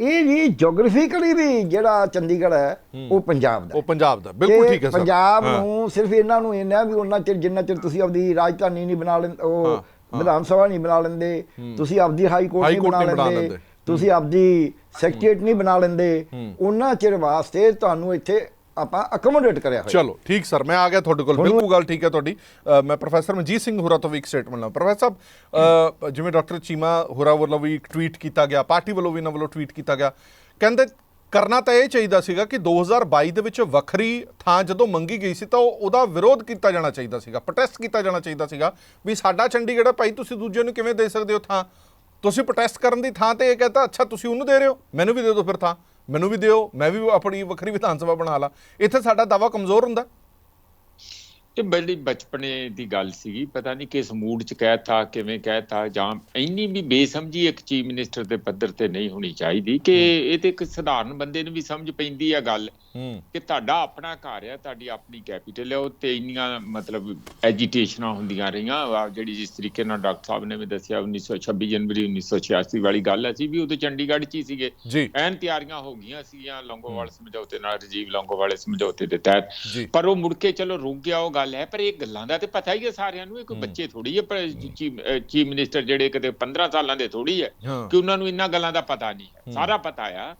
ਇਹ ਜੀ ਜੀਓਗ੍ਰਾਫੀਕਲੀ ਵੀ ਜਿਹੜਾ ਚੰਡੀਗੜ੍ਹ ਹੈ ਉਹ ਪੰਜਾਬ ਦਾ ਉਹ ਪੰਜਾਬ ਦਾ ਬਿਲਕੁਲ ਠੀਕ ਹੈ ਸਰ। ਪੰਜਾਬ। ਨੂੰ ਸਿਰਫ ਇਹਨਾਂ ਨੂੰ ਇਹਨਾਂ ਵੀ ਉਹਨਾਂ ਚਿਰ ਜਿੰਨਾ ਚਿਰ ਤੁਸੀਂ ਆਪਦੀ ਰਾਜਧਾਨੀ ਨਹੀਂ ਬਣਾ ਲੈਂਦੇ ਉਹ ਵਿਧਾਨ ਸਭਾ ਨਹੀਂ ਬਣਾ ਲੈਂਦੇ ਤੁਸੀਂ ਆਪਦੀ ਹਾਈ ਕੋਰਟ ਨਹੀਂ ਬਣਾ ਲੈਂਦੇ। ਤੁਸੀਂ ਆਪਦੀ ਸੈਕਟਰੀਏਟ ਨਹੀਂ ਬਣਾ ਲੈਂਦੇ ਉਹਨਾਂ ਚਿਰ ਵਾਸਤੇ ਤੁਹਾਨੂੰ ਇੱਥੇ ਆਪਾਂ ਅਕਮੋਡੇਟ ਕਰਿਆ ਹੋਇਆ। ਚਲੋ ਠੀਕ ਸਰ ਮੈਂ ਆ ਗਿਆ ਤੁਹਾਡੇ ਕੋਲ। ਬਿਲਕੁਲ ਗੱਲ ਠੀਕ ਹੈ ਤੁਹਾਡੀ। ਮੈਂ ਪ੍ਰੋਫੈਸਰ ਮਨਜੀਤ ਸਿੰਘ ਹੋਰਾ ਤੋਂ ਵੀ ਇੱਕ ਸਟੇਟਮੈਂਟ ਲਾਂ ਪ੍ਰੋਫੈਸਰ ਸਾਹਿਬ ਜਿਵੇਂ ਡਾਕਟਰ ਚੀਮਾ ਹੋਰਾ ਵੱਲੋਂ ਵੀ ਇੱਕ ਟਵੀਟ ਕੀਤਾ ਗਿਆ ਪਾਰਟੀ ਵੱਲੋਂ ਵੀ ਇਹਨਾਂ ਵੱਲੋਂ ਟਵੀਟ ਕੀਤਾ ਗਿਆ। ਕਹਿੰਦੇ ਕਰਨਾ ਤਾਂ ਇਹ ਚਾਹੀਦਾ ਸੀਗਾ ਕਿ 2022 ਦੇ ਵਿੱਚ ਵੱਖਰੀ ਥਾਂ ਜਦੋਂ ਮੰਗੀ ਗਈ ਸੀ ਤਾਂ ਉਹ- ਉਹਦਾ ਵਿਰੋਧ ਕੀਤਾ ਜਾਣਾ ਚਾਹੀਦਾ ਸੀਗਾ ਪ੍ਰੋਟੈਸਟ ਕੀਤਾ ਜਾਣਾ ਚਾਹੀਦਾ ਸੀਗਾ ਵੀ ਸਾਡਾ ਚੰਡੀਗੜ੍ਹ ਭਾਈ ਤੁਸੀਂ ਦੂਜੇ ਨੂੰ ਕਿਵੇਂ ਦੇ ਸਕਦੇ ਹੋ ਥਾਂ? ਤੁਸੀਂ ਪ੍ਰੋਟੈਸਟ ਕਰਨ ਦੀ ਥਾਂ ਤੇ ਇਹ ਕਹਿੰਦਾ ਅੱਛਾ ਤੁਸੀਂ ਉਹਨੂੰ ਦੇ ਰਹੇ ਹੋ ਮੈਨੂੰ ਵੀ ਦੇ ਦਿਓ ਫਿਰ ਥਾਂ ਮੈਨੂੰ ਵੀ ਦਿਓ ਮੈਂ ਵੀ ਆਪਣੀ ਵੱਖਰੀ ਵਿਧਾਨ ਸਭਾ ਬਣਾ ਲਾਂ। ਇੱਥੇ ਸਾਡਾ ਦਾਵਾ ਕਮਜ਼ੋਰ ਹੁੰਦਾ। ਇਹ ਬੜੀ ਬਚਪਨੇ ਦੀ ਗੱਲ ਸੀਗੀ ਪਤਾ ਨਹੀਂ ਕਿਸ ਮੂਡ ਚ ਕਹਿਤਾ ਕਿਵੇਂ ਕਹਿਤਾ ਜਾਂ ਇੰਨੀ ਵੀ ਬੇਸਮਝੀ ਇੱਕ ਚੀਫ ਮਿਨਿਸਟਰ ਦੇ ਪੱਧਰ ਤੇ ਨਹੀਂ ਹੋਣੀ ਚਾਹੀਦੀ ਕਿ ਇਹ ਤੇ ਇੱਕ ਸਧਾਰਨ ਬੰਦੇ ਨੂੰ ਵੀ ਸਮਝ ਪੈਂਦੀ ਆ ਗੱਲ। ਕਿ ਤੁਹਾਡਾ ਆਪਣਾ ਘਰ ਆ ਤੁਹਾਡੀ ਆਪਣੀ ਕੈਪੀਟਲ ਹੈ ਉਹ ਤੇ ਇੰਨੀਆਂ ਮਤਲਬ ਐਜੀਟੇਸ਼ਨਾਂ ਹੁੰਦੀਆਂ ਰਹੀਆਂ। ਜਿਹੜੀ ਜਿਸ ਤਰੀਕੇ ਨਾਲ ਡਾਕਟਰ ਸਾਹਿਬ ਨੇ ਵੀ ਦੱਸਿਆ 1926 ਜਨਵਰੀ 1986 ਵਾਲੀ ਗੱਲ ਅਸੀਂ ਵੀ ਉਦੋਂ ਚੰਡੀਗੜ੍ਹ 'ਚ ਹੀ ਸੀਗੇ। ਐਨ ਤਿਆਰੀਆਂ ਹੋ ਗਈਆਂ ਸੀਗੀਆਂ ਲੌਂਗੋਵਾਲ ਸਮਝੌਤੇ ਨਾਲ ਰਾਜੀਵ ਲੌਂਗੋਵਾਲ ਸਮਝੌਤੇ ਦੇ ਤਹਿਤ। ਪਰ ਉਹ ਮੁੜ ਕੇ ਚਲੋ ਰੁਕ ਗਿਆ ਉਹ ਗੱਲ ਹੈ ਪਰ ਇਹ ਗੱਲਾਂ ਦਾ ਤੇ ਪਤਾ ਹੀ ਹੈ ਸਾਰਿਆਂ ਨੂੰ ਇਹ ਕੋਈ ਬੱਚੇ ਥੋੜੀ ਹੈ ਪਰ ਚੀਫ ਮਿਨਿਸਟਰ ਜਿਹੜੇ ਕਿਤੇ 15 ਸਾਲਾਂ ਦੇ ਥੋੜੀ ਹੈ ਕਿ ਉਹਨਾਂ ਨੂੰ ਇੰਨਾ ਗੱਲਾਂ ਦਾ ਪਤਾ ਨਹੀਂ ਹੈ। ਸਾਰਾ ਪਤਾ ਆ।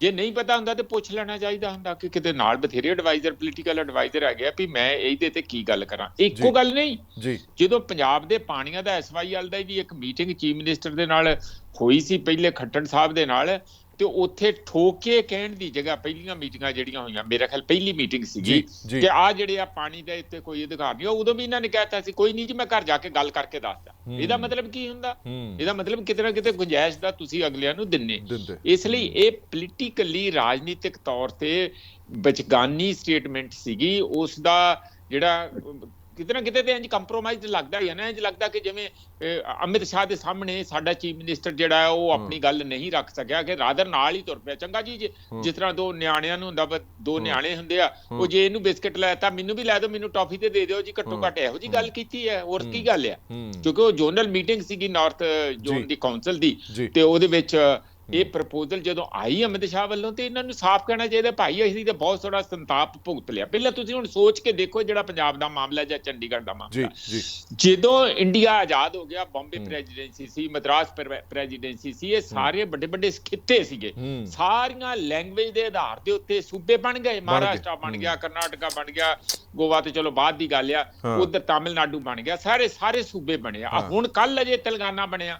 ਜੇ ਨਹੀਂ ਪਤਾ ਹੁੰਦਾ ਤੇ ਪੁੱਛ ਲੈਣਾ ਚਾਹੀਦਾ ਹੁੰਦਾ। ਕਿ ਕਿਤੇ ਨਾਲ ਬਥੇਰੇ ਐਡਵਾਈਜ਼ਰ ਪੋਲੀਟੀਕਲ ਐਡਵਾਈਜ਼ਰ ਆ ਗਿਆ ਵੀ ਮੈਂ ਇਹਦੇ ਤੇ ਕੀ ਗੱਲ ਕਰਾਂ। ਇੱਕੋ। ਗੱਲ ਨਹੀਂ। ਜੀ। ਜਦੋਂ ਪੰਜਾਬ ਦੇ ਪਾਣੀਆਂ ਦਾ ਐਸਵਾਈਐਲ ਦਾ ਵੀ ਇੱਕ ਮੀਟਿੰਗ ਚੀਫ ਮਿਨਿਸਟਰ ਦੇ ਨਾਲ ਹੋਈ ਸੀ ਪਹਿਲੇ ਖੱਟੜ ਸਾਹਿਬ ਦੇ ਨਾਲ ਤੇ ਉੱਥੇ ਠੋਕ ਕਹਿਣ ਦੀ ਜਗ੍ਹਾ ਪਹਿਲੀਆਂ ਮੀਟਿੰਗਾਂ ਜਿਹੜੀਆਂ ਹੋਈਆਂ ਮੇਰਾ ਖਿਆਲ ਪਹਿਲੀ ਮੀਟਿੰਗ ਸੀਗੀ। ਕਿ ਆ ਜਿਹੜੇ ਆ ਪਾਣੀ ਦੇ ਉੱਤੇ ਕੋਈ ਅਧਿਕਾਰ ਨਹੀਂ ਉਦੋਂ ਵੀ ਇਹਨਾਂ ਨੇ ਕਹਿਤਾ ਸੀ ਕੋਈ ਨਹੀਂ ਜੀ ਮੈਂ ਘਰ ਜਾ ਕੇ ਗੱਲ ਕਰਕੇ ਦੱਸਦਾ। ਇਹਦਾ ਮਤਲਬ ਕੀ ਹੁੰਦਾ? ਇਹਦਾ ਮਤਲਬ ਕਿਤੇ ਨਾ ਕਿਤੇ ਗੁੰਜਾਇਸ਼ ਦਾ ਤੁਸੀਂ ਅਗਲਿਆਂ ਨੂੰ ਦਿੰਨੇ ਇਸ ਲਈ ਇਹ ਪੋਲੀਟੀਕਲੀ ਰਾਜਨੀਤਿਕ ਤੌਰ ਤੇ ਬਚਗਾਨੀ ਸਟੇਟਮੈਂਟ ਸੀਗੀ ਉਸ ਦਾ ਜਿਹੜਾ ਕਿਤੇ ਨਾ ਕਿਤੇ ਤੇ ਇੰਜ ਕੰਪਰੋਮਾਈਜ਼ ਲੱਗਦਾ ਹੀ ਹੈ ਨਾ ਇੰਜ ਲੱਗਦਾ ਕਿ ਜਿਵੇਂ ਅਮਿਤ ਸ਼ਾਹ ਦੇ ਸਾਹਮਣੇ ਸਾਡਾ ਚੀਫ ਮਿਨਿਸਟਰ ਜਿਹੜਾ ਹੈ ਉਹ ਆਪਣੀ ਗੱਲ ਨਹੀਂ ਰੱਖ ਸਕਿਆ ਕਿ ਰਾਦਰ ਨਾਲ ਹੀ ਤੁਰ ਪਿਆ। ਚੰਗਾ ਜੀ ਜਿਸ ਤਰ੍ਹਾਂ ਦੋ ਨਿਆਣਿਆਂ ਨੂੰ ਹੁੰਦਾ ਦੋ ਨਿਆਣੇ ਹੁੰਦੇ ਆ ਉਹ ਜੇ ਇਹਨੂੰ ਬਿਸਕਟ ਲੈ ਤਾਂ ਮੈਨੂੰ ਵੀ ਲੈ ਦਿਓ ਮੈਨੂੰ ਟੌਫੀ ਤੇ ਦੇ ਦਿਓ ਜੀ ਘੱਟੋ ਘੱਟ ਇਹੋ ਜੀ ਗੱਲ ਕੀਤੀ ਹੈ ਹੋਰ ਕੀ ਗੱਲ ਆ? ਹੂੰ। ਕਿਉਂਕਿ ਉਹ ਜ਼ੋਨਲ ਮੀਟਿੰਗ ਸੀਗੀ ਨਾਰਥ। ਜ਼ੋਨ ਦੀ ਕਾਉਂਸਲ ਦੀ। ਤੇ ਉਹਦੇ ਵਿੱਚ ਇਹ ਪ੍ਰਪੋਜ਼ਲ ਜਦੋਂ ਆਈ ਅਮਿਤ ਸ਼ਾਹ ਵੱਲੋਂ ਤੇ ਇਹਨਾਂ ਨੂੰ ਸਾਫ਼ ਕਹਿਣਾ ਚਾਹੀਦਾ ਭਾਈ ਅਸੀਂ ਤੇ ਬਹੁਤ ਥੋੜਾ ਸੰਤਾਪ ਭੁਗਤ ਲਿਆ। ਪਹਿਲਾਂ ਤੁਸੀਂ ਹੁਣ ਸੋਚ ਕੇ ਦੇਖੋ ਜਿਹੜਾ ਪੰਜਾਬ ਦਾ ਮਾਮਲਾ ਜਾਂ ਚੰਡੀਗੜ੍ਹ ਦਾ ਜੀ ਮਾਮਲਾ। ਜੀ ਜਦੋਂ ਇੰਡੀਆ ਆਜ਼ਾਦ ਹੋ ਗਿਆ ਬੰਬੇ ਪ੍ਰੈਜ਼ੀਡੈਂਸੀ ਸੀ ਮਦਰਾਸ ਪ੍ਰੈਜ਼ੀਡੈਂਸੀ ਸੀ ਇਹ ਸਾਰੇ ਵੱਡੇ ਵੱਡੇ ਖਿੱਤੇ ਸੀਗੇ। ਸਾਰੀਆਂ ਲੈਂਗੁਏਜ ਦੇ ਆਧਾਰ ਦੇ ਉੱਤੇ ਸੂਬੇ ਬਣ ਗਏ। ਮਹਾਰਾਸ਼ਟਰ ਬਣ ਗਿਆ ਕਰਨਾਟਕਾ ਬਣ ਗਿਆ ਗੋਵਾ ਤੇ ਚਲੋ ਬਾਅਦ ਦੀ ਗੱਲ ਆ ਉਧਰ ਤਾਮਿਲਨਾਡੂ ਬਣ ਗਿਆ ਸਾਰੇ ਸਾਰੇ ਸੂਬੇ ਬਣੇ ਆ। ਹੁਣ ਕੱਲ ਅਜੇ ਤਲੰਗਾਨਾ ਬਣਿਆ।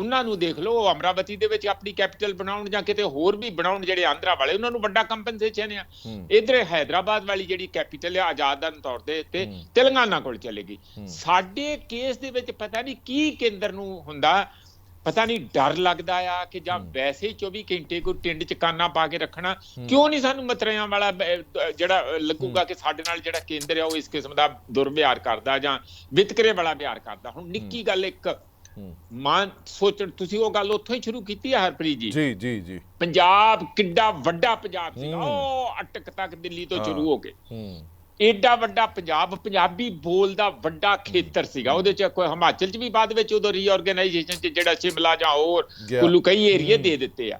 ਉਹਨਾਂ ਨੂੰ ਦੇਖ ਲਓ ਅਮਰਾਵਤੀ ਦੇ ਵਿੱਚ ਆਪਣੀ ਕੈਪੀਟਲ ਬਣਾਉਣ ਜਾਂ ਕਿਤੇ ਹੋਰ ਵੀ ਬਣਾਉਣ ਜਿਹੜੇ ਆਂਧਰਾ ਵਾਲੇ ਉਹਨਾਂ ਨੂੰ ਵੱਡਾ ਕੰਪਨਸੇਸ਼ਨ ਆ। ਇਧਰ ਹైదరాబాద్ ਵਾਲੀ ਜਿਹੜੀ ਕੈਪੀਟਲ ਆ ਆਜ਼ਾਦਨ ਤੌਰ ਤੇ ਤੇ ਤੇਲੰਗਾਨਾ ਕੋਲ ਚਲੇ ਗਈ। ਸਾਡੇ ਕੇਸ ਦੇ ਵਿੱਚ ਪਤਾ ਨਹੀਂ ਕੀ ਕੇਂਦਰ ਨੂੰ ਹੁੰਦਾ ਪਤਾ ਨਹੀਂ ਡਰ ਲੱਗਦਾ ਆ ਕਿ ਜਾਂ ਵੈਸੇ ਹੀ 24 ਘੰਟੇ ਕੋਈ ਟਿੰਡ ਚ ਕਾਨਾ ਪਾ ਕੇ ਰੱਖਣਾ। ਕਿਉਂ ਨਹੀਂ ਸਾਨੂੰ ਮਤਰਿਆਂ ਵਾਲਾ ਜਿਹੜਾ ਲੱਗੂਗਾ ਕਿ ਸਾਡੇ ਨਾਲ ਜਿਹੜਾ ਕੇਂਦਰ ਆ ਉਹ ਇਸ ਕਿਸਮ ਦਾ ਦੁਰਵਿਹਾਰ ਕਰਦਾ ਜਾਂ ਵਿਤਕਰੇ ਵਾਲਾ ਵਿਹਾਰ ਕਰਦਾ। ਹੁਣ ਨਿੱਕੀ ਗੱਲ ਇੱਕ ਹੂੰ। ਮਾਨ ਸੋਚਣ ਤੁਸੀਂ ਉਹ ਗੱਲ ਉੱਥੋਂ ਹੀ ਸ਼ੁਰੂ ਕੀਤੀ ਆ ਹਰਪ੍ਰੀਤ ਜੀ? ਜੀ ਜੀ ਜੀ। ਪੰਜਾਬ ਕਿੱਡਾ ਵੱਡਾ ਪੰਜਾਬ ਸੀਗਾ। ਹੂੰ। ਉਹ ਅਟਕ ਤੱਕ ਦਿੱਲੀ ਤੋਂ ਹਾਂ। ਸ਼ੁਰੂ ਹੋ ਕੇ। ਹੂੰ। ਏਡਾ ਵੱਡਾ ਪੰਜਾਬ ਪੰਜਾਬੀ ਬੋਲਦਾ ਵੱਡਾ ਖੇਤਰ ਸੀਗਾ ਉਹਦੇ ਚ ਕੋਈ ਹਿਮਾਚਲ ਚ ਵੀ ਬਾਅਦ ਵਿੱਚ ਉਦੋਂ ਰੀਆਰਗੇਨਾਈਜੇਸ਼ਨ ਚ ਜਿਹੜਾ ਸ਼ਿਮਲਾ ਜਾਂ ਹੋਰ। ਕੁੱਲੂ ਕਈ ਏਰੀਏ ਦੇ ਦਿੱਤੇ ਆ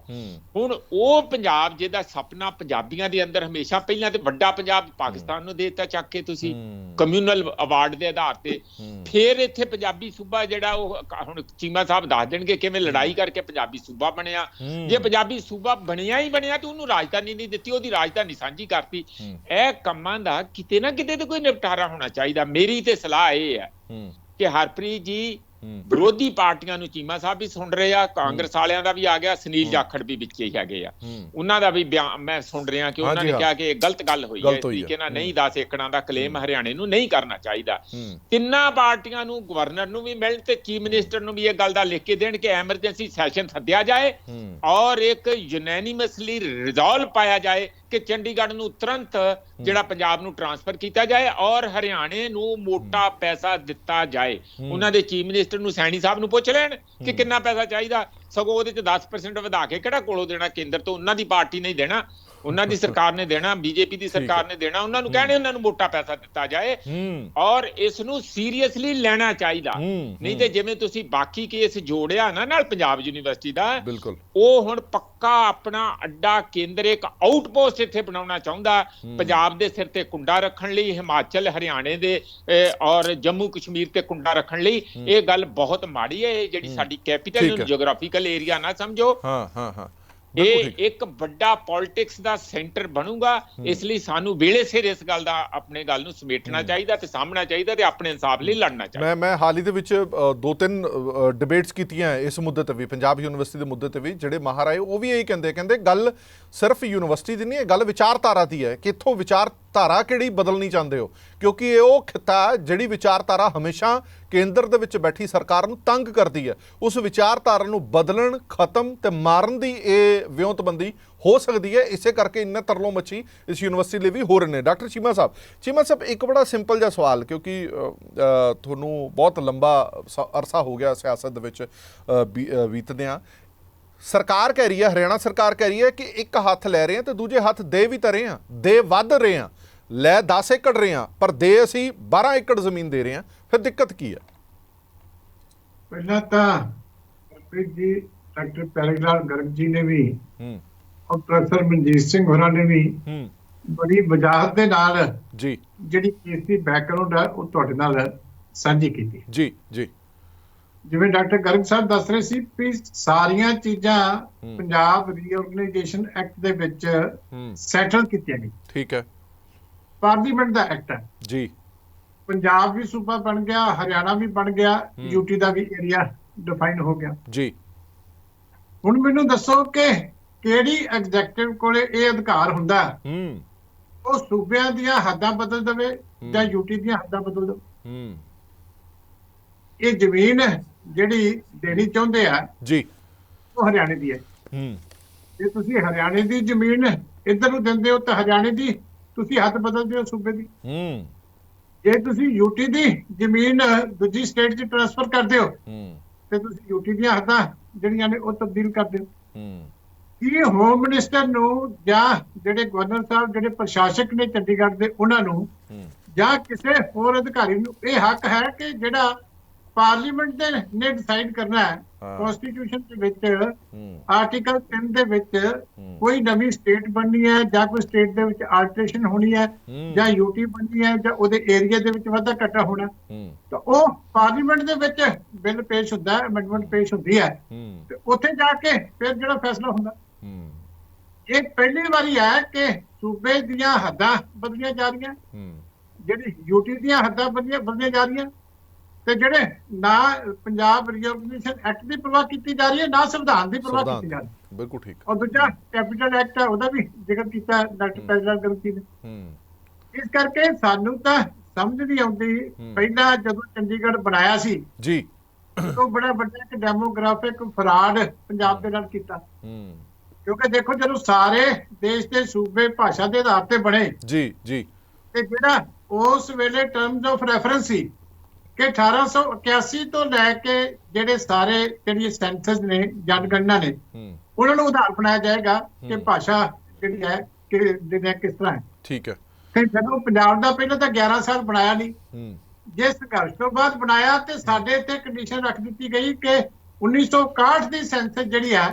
ਹੁਣ ਉਹ ਪੰਜਾਬ ਜਿਹਦਾ ਸੁਪਨਾ ਪੰਜਾਬੀਆਂ ਦੇ ਅੰਦਰ ਹਮੇਸ਼ਾ ਪਹਿਲਾਂ ਤੇ ਵੱਡਾ ਪੰਜਾਬ ਪਾਕਿਸਤਾਨ ਨੂੰ ਦੇ ਦਿੱਤਾ ਚੱਕ ਕੇ ਤੁਸੀਂ। ਕਮਿਊਨਲ ਅਵਾਰਡ ਦੇ ਆਧਾਰ ਤੇ। ਫਿਰ ਇੱਥੇ ਪੰਜਾਬੀ ਸੂਬਾ ਜਿਹੜਾ ਉਹ ਹੁਣ ਚੀਮਾ ਸਾਹਿਬ ਦੱਸ ਦੇਣਗੇ ਕਿਵੇਂ ਲੜਾਈ ਕਰਕੇ ਪੰਜਾਬੀ ਸੂਬਾ ਬਣਿਆ। ਜੇ ਪੰਜਾਬੀ ਸੂਬਾ ਬਣਿਆ ਹੀ ਬਣਿਆ ਤੇ ਉਹਨੂੰ ਰਾਜਧਾਨੀ ਨਹੀਂ ਦਿੱਤੀ ਉਹਦੀ ਰਾਜਧਾਨੀ ਸਾਂਝੀ ਕਰਤੀ। ਇਹ ਕੰਮਾਂ ਦਾ ਕਿਤੇ ਨਾ ਕਿਤੇ ਤੇ ਕੋਈ ਨਿਪਟਾਰਾ ਹੋਣਾ ਚਾਹੀਦਾ। ਮੇਰੀ ਤੇ ਸਲਾਹ ਇਹ ਹੈ ਕਿ ਹਰਪ੍ਰੀਤ ਜੀ। ਵਿਰੋਧੀ ਪਾਰਟੀਆਂ ਨੂੰ ਚੀਮਾ ਸਾਹਿਬ ਵੀ ਸੁਣ ਰਹੇ ਆ ਕਾਂਗਰਸ ਵਾਲਿਆਂ ਦਾ ਵੀ ਆ ਗਿਆ ਸੁਨੀਲ ਜਾਖੜ ਵੀ ਵਿੱਚੇ ਹੀ ਹੈਗੇ ਆ। ਉਹਨਾਂ ਦਾ ਵੀ ਮੈਂ ਸੁਣ ਰਿਹਾ ਕਿ ਉਹਨਾਂ ਨੇ। ਕਿਹਾ ਕਿ ਇਹ ਗਲਤ ਗੱਲ ਹੋਈ ਹੈ ਹੋਈ ਹੈ। ਨਾਲ ਨਹੀਂ 10 ਏਕੜਾਂ ਦਾ ਕਲੇਮ ਹਰਿਆਣੇ ਨੂੰ ਨਹੀਂ ਕਰਨਾ ਚਾਹੀਦਾ। ਤਿੰਨਾਂ ਪਾਰਟੀਆਂ ਨੂੰ ਗਵਰਨਰ ਨੂੰ ਵੀ ਮਿਲਣ ਤੇ ਚੀਫ ਮਿਨਿਸਟਰ ਨੂੰ ਵੀ ਇਹ ਗੱਲ ਦਾ ਲਿਖ ਕੇ ਦੇਣ ਕਿ ਐਮਰਜੈਂਸੀ ਸੈਸ਼ਨ ਸੱਦਿਆ ਜਾਏ ਔਰ ਇੱਕ ਯੂਨੈਨਿਮਸਲੀ ਰਿਜ਼ੋਲਵ ਪਾਇਆ ਜਾਏ ਕਿ ਚੰਡੀਗੜ੍ਹ ਨੂੰ ਤੁਰੰਤ ਜਿਹੜਾ ਪੰਜਾਬ ਨੂੰ ਟਰਾਂਸਫਰ ਕੀਤਾ ਜਾਏ ਔਰ ਹਰਿਆਣੇ ਨੂੰ ਮੋਟਾ ਪੈਸਾ ਦਿੱਤਾ ਜਾਏ। ਉਹਨਾਂ ਦੇ ਚੀਫ ਮਿਨਿਸਟਰ ਨੂੰ ਸੈਣੀ ਸਾਹਿਬ ਨੂੰ ਪੁੱਛ ਲੈਣ ਕਿ ਕਿੰਨਾ ਪੈਸਾ ਚਾਹੀਦਾ। ਸਗੋਂ ਉਹਦੇ ਚ 10% ਵਧਾ ਕੇ ਕਿਹੜਾ ਕੋਲੋਂ ਦੇਣਾ ਕੇਂਦਰ ਤੋਂ ਉਹਨਾਂ ਦੀ ਪਾਰਟੀ ਨਹੀਂ ਦੇਣਾ। ਉਹਨਾਂ ਦੀ ਸਰਕਾਰ ਨੇ ਦੇਣਾ ਬੀਜੇਪੀ ਦੀ ਸਰਕਾਰ ਨੇ ਦੇਣਾ ਉਹਨਾਂ ਨੂੰ ਕਹਿਣੇ ਉਹਨਾਂ ਨੂੰ ਮੋਟਾ ਪੈਸਾ ਦਿੱਤਾ ਜਾਏ ਔਰ ਇਸ ਨੂੰ ਸੀਰੀਅਸਲੀ ਲੈਣਾ ਚਾਹੀਦਾ। ਨਹੀਂ ਤੇ ਜਿਵੇਂ ਤੁਸੀਂ ਬਾਕੀ ਕੇਸ ਜੋੜਿਆ ਨਾ ਨਾਲ ਪੰਜਾਬ ਯੂਨੀਵਰਸਿਟੀ ਦਾ ਉਹ ਹੁਣ ਪੱਕਾ ਆਪਣਾ ਅੱਡਾ ਕੇਂਦਰ ਇੱਕ ਆਊਟਪੋਸਟ ਇੱਥੇ ਬਣਾਉਣਾ ਚਾਹੁੰਦਾ। ਪੰਜਾਬ ਦੇ ਸਿਰ ਤੇ ਕੁੰਡਾ ਰੱਖਣ ਲਈ ਹਿਮਾਚਲ ਹਰਿਆਣੇ ਦੇ ਔਰ ਜੰਮੂ ਕਸ਼ਮੀਰ ਤੇ ਕੁੰਡਾ ਰੱਖਣ ਲਈ ਇਹ ਗੱਲ ਬਹੁਤ ਮਾੜੀ ਹੈ ਇਹ ਜਿਹੜੀ ਸਾਡੀ ਕੈਪੀਟਲ। ਨੂੰ ਜੀਓਗ੍ਰਾਫੀਕਲ ਏਰੀਆ ਨਾ ਸਮਝੋ। ਹਾਂ ਹਾਂ ਹਾਂ। ਇਹ। ਇੱਕ ਵੱਡਾ ਪੋਲਿਟਿਕਸ ਦਾ ਸੈਂਟਰ ਬਣੂਗਾ ਇਸ ਲਈ ਸਾਨੂੰ ਵੇਲੇ ਸਿਰ ਇਸ ਗੱਲ ਦਾ ਆਪਣੇ ਗੱਲ ਨੂੰ ਸਮੇਟਣਾ ਚਾਹੀਦਾ ਤੇ ਸਾਹਮਣਾ ਚਾਹੀਦਾ ਤੇ ਆਪਣੇ ਇਨਸਾਫ ਲਈ ਲੜਨਾ ਚਾਹੀਦਾ। ਮੈਂ ਮੈਂ ਹਾਲ ਹੀ ਦੇ ਵਿੱਚ ਦੋ ਤਿੰਨ ਡਿਬੇਟਸ ਕੀਤੀਆਂ ਇਸ ਮੁੱਦੇ ਤੇ ਵੀ ਪੰਜਾਬ ਯੂਨੀਵਰਸਿਟੀ ਦੇ ਮੁੱਦੇ ਤੇ ਵੀ ਜਿਹੜੇ ਮਾਹਰ ਆਏ ਉਹ ਵੀ ਇਹੀ ਕਹਿੰਦੇ ਕਹਿੰਦੇ ਗੱਲ ਸਿਰਫ ਯੂਨੀਵਰਸਿਟੀ ਦੀ ਨਹੀਂ ਹੈ ਗੱਲ ਵਿਚਾਰਧਾਰਾ ਦੀ ਹੈ ਕਿ ਇੱਥੋਂ ਧਾਰਾ ਕਿਹੜੀ ਬਦਲਣੀ ਚਾਹੁੰਦੇ ਹੋ? ਕਿਉਂਕਿ ਇਹ ਉਹ ਖਿੱਤਾ ਜਿਹੜੀ ਵਿਚਾਰਧਾਰਾ ਹਮੇਸ਼ਾ ਕੇਂਦਰ ਦੇ ਵਿੱਚ ਬੈਠੀ ਸਰਕਾਰ ਨੂੰ ਤੰਗ ਕਰਦੀ ਹੈ। ਉਸ ਵਿਚਾਰਧਾਰਾ ਨੂੰ ਬਦਲਣ, ਖਤਮ ਤੇ ਮਾਰਨ ਦੀ ਇਹ ਵਿਉਂਤਬੰਦੀ ਹੋ ਸਕਦੀ ਹੈ। ਇਸੇ ਕਰਕੇ ਇੰਨਾ ਤਰਲੋ ਮੱਛੀ ਇਸ ਯੂਨੀਵਰਸਿਟੀ ਲਈ ਵੀ ਹੋ ਰਹੇ ਨੇ। ਡਾਕਟਰ ਚੀਮਾ ਸਾਹਿਬ ਚੀਮਾ ਸਾਹਿਬ, ਇੱਕ ਬੜਾ ਸਿੰਪਲ ਜਿਹਾ ਸਵਾਲ, ਕਿਉਂਕਿ ਤੁਹਾਨੂੰ ਬਹੁਤ ਲੰਬਾ ਸ- ਅਰਸਾ ਹੋ ਗਿਆ ਸਿਆਸਤ ਦੇ ਵਿੱਚ ਬੀ- ਬੀਤਦਿਆਂ। ਸਰਕਾਰ ਕਹਿ ਰਹੀ ਹੈ ਹਰਿਆਣਾ ਸਰਕਾਰ ਕਹਿ ਰਹੀ ਹੈ ਕਿ ਇੱਕ ਹੱਥ ਲੈ ਰਹੇ ਹਾਂ ਤੇ ਦੂਜੇ ਹੱਥ ਦੇ ਵੀ ਤਾਂ ਰਹੇ ਹਾਂ ਦੇ ਵੱਧ ਰਹੇ ਹਾਂ ਲੈ 10 ਏਕੜ ਰਹੇ ਹਾਂ ਪਰ ਦੇ ਅਸੀਂ 12 ਏਕੜ ਜ਼ਮੀਨ ਦੇ ਰਹੇ ਹਾਂ ਫਿਰ ਦਿੱਕਤ ਕੀ ਹੈ? ਪਹਿਲਾਂ ਤਾਂ ਪ੍ਰੀਤ ਜੀ ਡਾਕਟਰ ਪੈਰੇਗਲਾਲ ਗਰਗ ਜੀ ਨੇ ਵੀ ਹੂੰ। ਔਰ ਪ੍ਰੋਫੈਸਰ ਮਨਜੀਤ ਸਿੰਘ ਹੋਰਾਂ ਨੇ ਵੀ ਹੂੰ। ਬੜੀ ਵਜਾਹਤ ਦੇ ਨਾਲ ਜੀ। ਜਿਹੜੀ ਕੇਸ ਦੀ ਬੈਕਗ੍ਰਾਉਂਡ ਹੈ ਉਹ ਤੁਹਾਡੇ ਨਾਲ ਸਾਂਝੀ ਕੀਤੀ। ਜੀ ਜੀ। ਜਿਵੇਂ ਡਾਕਟਰ ਗਰਗ ਸਾਹਿਬ ਦੱਸ ਰਹੇ ਸੀ ਵੀ ਸਾਰੀਆਂ ਚੀਜ਼ਾਂ। ਪੰਜਾਬ ਰੀਆਰਗੇਨਾਈਜੇਸ਼ਨ ਐਕਟ ਦੇ ਵਿੱਚ ਸੈਟਲ ਕੀਤੀਆਂ ਗਈਆਂ। ਠੀਕ ਹੈ। ਪਾਰਲੀਮੈਂਟ ਦਾ ਐਕਟ ਹੈ। ਜੀ। ਪੰਜਾਬ ਵੀ ਸੂਬਾ ਬਣ ਗਿਆ ਹਰਿਆਣਾ ਵੀ ਬਣ ਗਿਆ। ਯੂਟੀ ਦਾ ਵੀ ਏਰੀਆ ਡਿਫਾਈਨ ਹੋ ਗਿਆ। ਜੀ। ਹੁਣ ਮੈਨੂੰ ਦੱਸੋ ਕਿ ਕਿਹੜੀ ਐਗਜ਼ੈਕਟਿਵ ਕੋਲੇ ਇਹ ਅਧਿਕਾਰ ਹੁੰਦਾ ਹੈ? ਹੂੰ। ਉਹ ਸੂਬਿਆਂ ਦੀਆਂ ਹੱਦਾਂ ਬਦਲ ਦੇਵੇ ਜਾਂ ਯੂਟੀ ਦੀਆਂ ਹੱਦਾਂ ਬਦਲ ਦੇਵੇ? ਹੂੰ। ਇਹ ਜ਼ਮੀਨ ਜਿਹੜੀ ਦੇਣੀ ਚਾਹੁੰਦੇ ਆ ਜੀ। ਉਹ ਹਰਿਆਣੇ ਦੀ ਹੈ। ਹੂੰ। ਜੇ ਤੁਸੀਂ ਹਰਿਆਣੇ ਦੀ ਜ਼ਮੀਨ ਇੱਧਰ ਨੂੰ ਦਿੰਦੇ ਹੋ ਤਾਂ ਹਰਿਆਣੇ ਦੀ ਤੁਸੀਂ ਹੱਦ ਬਦਲਦੇ ਹੋ ਸੂਬੇ ਦੀ। ਹੂੰ। ਜੇ ਤੁਸੀਂ ਯੂਟੀ ਦੀ ਜ਼ਮੀਨ ਦੂਜੀ ਸਟੇਟ 'ਚ ਟ੍ਰਾਂਸਫਰ ਕਰਦੇ ਹੋ ਹੂੰ। ਤੇ ਤੁਸੀਂ ਯੂਟੀ ਦੀਆਂ ਹੱਦਾਂ ਜਿਹੜੀਆਂ ਨੇ ਉਹ ਤਬਦੀਲ ਕਰਦੇ ਹੋ ਹੂੰ। ਕੀ ਹੋਮ ਮਿਨਿਸਟਰ ਨੂੰ ਜਾਂ ਜਿਹੜੇ ਗਵਰਨਰ ਸਾਹਿਬ ਜਿਹੜੇ ਪ੍ਰਸ਼ਾਸਕ ਨੇ ਚੰਡੀਗੜ੍ਹ ਦੇ ਉਹਨਾਂ ਨੂੰ ਹੂੰ। ਜਾਂ ਕਿਸੇ ਹੋਰ ਅਧਿਕਾਰੀ ਨੂੰ ਇਹ ਹੱਕ ਹੈ ਕਿ ਜਿਹੜਾ ਪਾਰਲੀਮੈਂਟ ਦੇ ਨੇ ਡਿਸਾਈਡ ਕਰਨਾ ਹੈ। ਕਨਸਟੀਟਿਊਸ਼ਨ ਦੇ ਵਿੱਚ ਆਰਟੀਕਲ 3 ਦੇ ਵਿੱਚ ਕੋਈ ਨਵੀਂ ਸਟੇਟ ਬਣਨੀ ਹੈ ਜਾਂ ਕੋਈ ਸਟੇਟ ਦੇ ਵਿੱਚ ਆਲਟਰੇਸ਼ਨ ਹੋਣੀ ਹੈ। ਜਾਂ ਯੂਟੀ ਬਣਨੀ ਹੈ ਜਾਂ ਉਹਦੇ ਏਰੀਆ ਦੇ ਵਿੱਚ ਵਾਧਾ ਘਟਾ ਹੋਣਾ। ਤਾਂ ਉਹ ਪਾਰਲੀਮੈਂਟ ਦੇ ਵਿੱਚ ਬਿੱਲ ਪੇਸ਼ ਹੁੰਦਾ ਹੈ ਅਮੈਂਡਮੈਂਟ ਪੇਸ਼ ਹੁੰਦੀ ਹੈ। ਤੇ ਉੱਥੇ ਜਾ ਕੇ ਫਿਰ ਜਿਹੜਾ ਫੈਸਲਾ ਹੁੰਦਾ। ਇਹ ਪਹਿਲੀ ਵਾਰੀ ਹੈ ਕਿ ਸੂਬੇ ਦੀਆਂ ਹੱਦਾਂ ਬਦਲੀਆਂ ਜਾ ਰਹੀਆਂ। ਜਿਹੜੀ ਯੂਟੀ ਦੀਆਂ ਹੱਦਾਂ ਬਦਲੀਆਂ ਬਦਲੀਆਂ ਜਾ ਰਹੀਆਂ। ਤੇ ਜਿਹੜੇ ਨਾ ਪੰਜਾਬ ਰੀਆਰਗਨਾਈਜੇਸ਼ਨ ਐਕਟ ਦੀ ਪਰਵਾਹ ਕੀਤੀ ਜਾ ਰਹੀ ਹੈ ਨਾ ਸੰਵਿਧਾਨ ਦੀ ਪਰਵਾਹ ਕੀਤੀ ਜਾ ਰਹੀ ਹੈ। ਬਿਲਕੁਲ ਠੀਕ। ਔਰ ਦੂਜਾ ਕੈਪੀਟਲ ਐਕਟ ਹੈ ਉਹਦਾ ਵੀ ਜ਼ਿਕਰ ਕੀਤਾ ਡਾਕਟਰ ਪੈਜਲਾਲ ਗਰਤੀ ਨੇ। ਹੂੰ। ਇਸ ਕਰਕੇ ਸਾਨੂੰ ਤਾਂ ਸਮਝ ਨਹੀਂ ਆਉਂਦੀ। ਪਹਿਲਾਂ ਜਦੋਂ ਚੰਡੀਗੜ੍ਹ ਬਣਾਇਆ ਸੀ ਜੀ। ਉਹ ਬੜਾ ਵੱਡਾ ਇੱਕ ਡੈਮੋਗ੍ਰਾਫਿਕ ਫਰਾਡ ਪੰਜਾਬ ਦੇ ਨਾਲ ਕੀਤਾ। ਹੂੰ। ਕਿਉਂਕਿ ਦੇਖੋ ਜਦੋਂ ਸਾਰੇ ਦੇਸ਼ ਦੇ ਸੂਬੇ ਭਾਸ਼ਾ ਦੇ ਆਧਾਰ ਤੇ ਬਣੇ ਜੀ ਜੀ। ਤੇ ਜਿਹੜਾ ਉਸ ਵੇਲੇ ਟਰਮਸ ਆਫ ਰੈਫਰੈਂਸ ਸੀ ਕਿ 1881 ਤੋਂ ਲੈ ਕੇ ਜਿਹੜੇ ਸਾਰੇ ਜਿਹੜੀ ਸੈਂਸਸ ਨੇ ਜਨਗਣਨਾ ਨੇ ਉਹਨਾਂ ਨੂੰ ਆਧਾਰ ਬਣਾਇਆ ਜਾਏਗਾ ਕਿ। ਭਾਸ਼ਾ ਜਿਹੜੀ ਹੈ ਕਿ ਜਿਹੜੀ ਕਿਸ ਤਰ੍ਹਾਂ ਹੈ। ਠੀਕ ਹੈ। ਤੇ ਜਦੋਂ ਪੰਜਾਬ ਦਾ ਪਹਿਲਾਂ ਤਾਂ 11 ਸਾਲ ਬਣਾਇਆ ਨਹੀਂ। ਜੇ ਸੰਘਰਸ਼ ਤੋਂ ਬਾਅਦ ਬਣਾਇਆ ਤੇ ਸਾਡੇ ਇੱਥੇ ਕੰਡੀਸ਼ਨ ਰੱਖ ਦਿੱਤੀ ਗਈ ਕਿ 1961 ਦੀ ਸੈਂਸਸ ਜਿਹੜੀ ਹੈ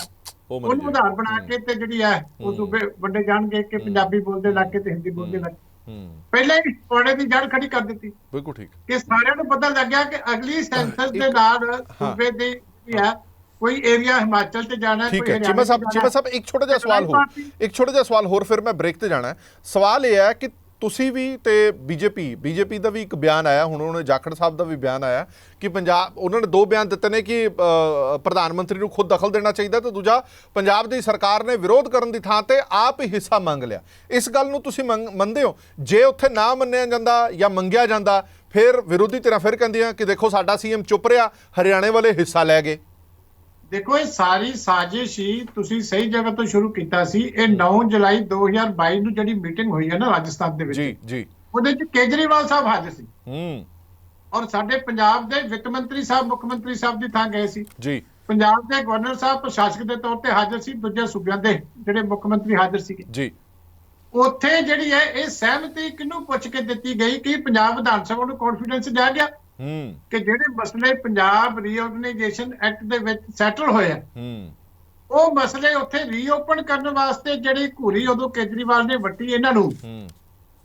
ਉਹਨੂੰ। ਆਧਾਰ ਬਣਾ ਕੇ ਤੇ ਜਿਹੜੀ ਹੈ ਹੂੰ। ਉਹ ਸੂਬੇ ਵੰਡੇ ਜਾਣਗੇ ਕਿ ਪੰਜਾਬੀ ਬੋਲਦੇ ਇਲਾਕੇ ਤੇ ਹਿੰਦੀ ਬੋਲਦੇ ਇਲਾਕੇ ਹੂੰ ਪਹਿਲਾਂ ਹੀ ਪੌੜੇ ਦੀ ਜੜ ਖੜੀ ਕਰ ਦਿੱਤੀ। ਬਿਲਕੁਲ ਠੀਕ। ਕਿ ਸਾਰਿਆਂ ਨੂੰ ਪਤਾ ਲੱਗਿਆ ਕਿ ਅਗਲੀ ਸੈਂਸਸ ਦੇ ਨਾਲ ਸੂਬੇ ਦੀ ਹੈ ਕੋਈ ਏਰੀਆ ਹਿਮਾਚਲ ਤੇ ਜਾਣਾ ਹੈ, ਠੀਕ ਕੋਈ ਹੈ। ਚੀਮਾ ਸਾਹਿਬ ਚੀਮਾ ਸਾਹਿਬ ਇੱਕ ਛੋਟਾ ਜਿਹਾ ਸਵਾਲ ਹੋਰ ਇੱਕ ਛੋਟਾ ਜਿਹਾ ਸਵਾਲ ਹੋਰ ਫਿਰ ਮੈਂ ਬ੍ਰੇਕ ਤੇ ਜਾਣਾ ਹੈ। ਸਵਾਲ ਇਹ ਹੈ ਕਿ ਤੁਸੀਂ ਵੀ ਤੇ ਬੀਜੇਪੀ ਬੀਜੇਪੀ ਦਾ ਵੀ ਇੱਕ ਬਿਆਨ ਆਇਆ, ਹੁਣ ਉਹਨੇ ਜਾਖੜ ਸਾਹਿਬ ਦਾ ਵੀ ਬਿਆਨ ਆਇਆ ਕਿ ਪੰਜਾਬ, ਉਹਨਾਂ ਨੇ ਦੋ ਬਿਆਨ ਦਿੱਤੇ ਨੇ ਕਿ ਪ੍ਰਧਾਨ ਮੰਤਰੀ ਨੂੰ ਖੁਦ ਦਖਲ ਦੇਣਾ ਚਾਹੀਦਾ ਤੇ ਦੂਜਾ, ਪੰਜਾਬ ਦੀ ਸਰਕਾਰ ਨੇ ਵਿਰੋਧ ਕਰਨ ਦੀ ਥਾਂ ਤੇ ਆਪ ਹੀ ਹਿੱਸਾ ਮੰਗ ਲਿਆ। ਇਸ ਗੱਲ ਨੂੰ ਤੁਸੀਂ ਮੰਨ- ਮੰਨਦੇ ਹੋ? ਜੇ ਉੱਥੇ ਨਾ ਮੰਨਿਆ ਜਾਂਦਾ ਜਾਂ ਮੰਗਿਆ ਜਾਂਦਾ, ਫਿਰ ਵਿਰੋਧੀ ਧਿਰਾਂ ਫਿਰ ਕਹਿੰਦੀਆਂ ਕਿ ਦੇਖੋ ਸਾਡਾ ਸੀਐਮ ਚੁੱਪ ਰਿਹਾ, ਹਰਿਆਣੇ ਵਾਲੇ ਹਿੱਸਾ ਲੈ ਗਏ। ਦੇਖੋ ਇਹ ਸਾਰੀ ਸਾਜ਼ਿਸ਼ ਹੀ ਤੁਸੀਂ ਸਹੀ ਜਗ੍ਹਾ ਤੋਂ ਸ਼ੁਰੂ ਕੀਤਾ ਸੀ। ਇਹ 9 ਜੁਲਾਈ 2022 ਨੂੰ ਜਿਹੜੀ ਮੀਟਿੰਗ ਹੋਈ ਹੈ ਨਾ ਰਾਜਸਥਾਨ ਦੇ ਵਿੱਚ ਜੀ ਜੀ। ਉਹਦੇ ਵਿੱਚ ਕੇਜਰੀਵਾਲ ਸਾਹਿਬ ਹਾਜ਼ਰ ਸੀ। ਹੂੰ। ਔਰ ਸਾਡੇ ਪੰਜਾਬ ਦੇ ਵਿੱਤ ਮੰਤਰੀ ਸਾਹਿਬ ਮੁੱਖ ਮੰਤਰੀ ਸਾਹਿਬ ਦੀ ਥਾਂ ਗਏ ਸੀ। ਜੀ। ਪੰਜਾਬ ਦੇ ਗਵਰਨਰ ਸਾਹਿਬ ਪ੍ਰਸ਼ਾਸਕ ਦੇ ਤੌਰ ਤੇ ਹਾਜ਼ਰ ਸੀ ਦੂਜੇ ਸੂਬਿਆਂ ਦੇ ਜਿਹੜੇ ਮੁੱਖ ਮੰਤਰੀ ਹਾਜ਼ਰ ਸੀਗੇ। ਜੀ। ਉੱਥੇ ਜਿਹੜੀ ਹੈ ਇਹ ਸਹਿਮਤੀ ਕਿਹਨੂੰ ਪੁੱਛ ਕੇ ਦਿੱਤੀ ਗਈ ਕਿ ਪੰਜਾਬ ਵਿਧਾਨ ਸਭਾ ਨੂੰ ਕੌਨਫੀਡੈਂਸ ਦਿਆ ਗਿਆ? ਹੂੰ। ਕਿ ਜਿਹੜੇ ਮਸਲੇ ਪੰਜਾਬ ਰੀਆਰਗਨਾਈਜੇਸ਼ਨ ਐਕਟ ਦੇ ਵਿੱਚ ਸੈਟਲ ਹੋਏ ਆ ਹੂੰ। ਉਹ ਮਸਲੇ ਉੱਥੇ ਰੀਓਪਨ ਕਰਨ ਵਾਸਤੇ ਜਿਹੜੀ ਘੂਰੀ ਉਦੋਂ ਕੇਜਰੀਵਾਲ ਨੇ ਵੱਟੀ ਇਹਨਾਂ ਨੂੰ। ਹੂੰ।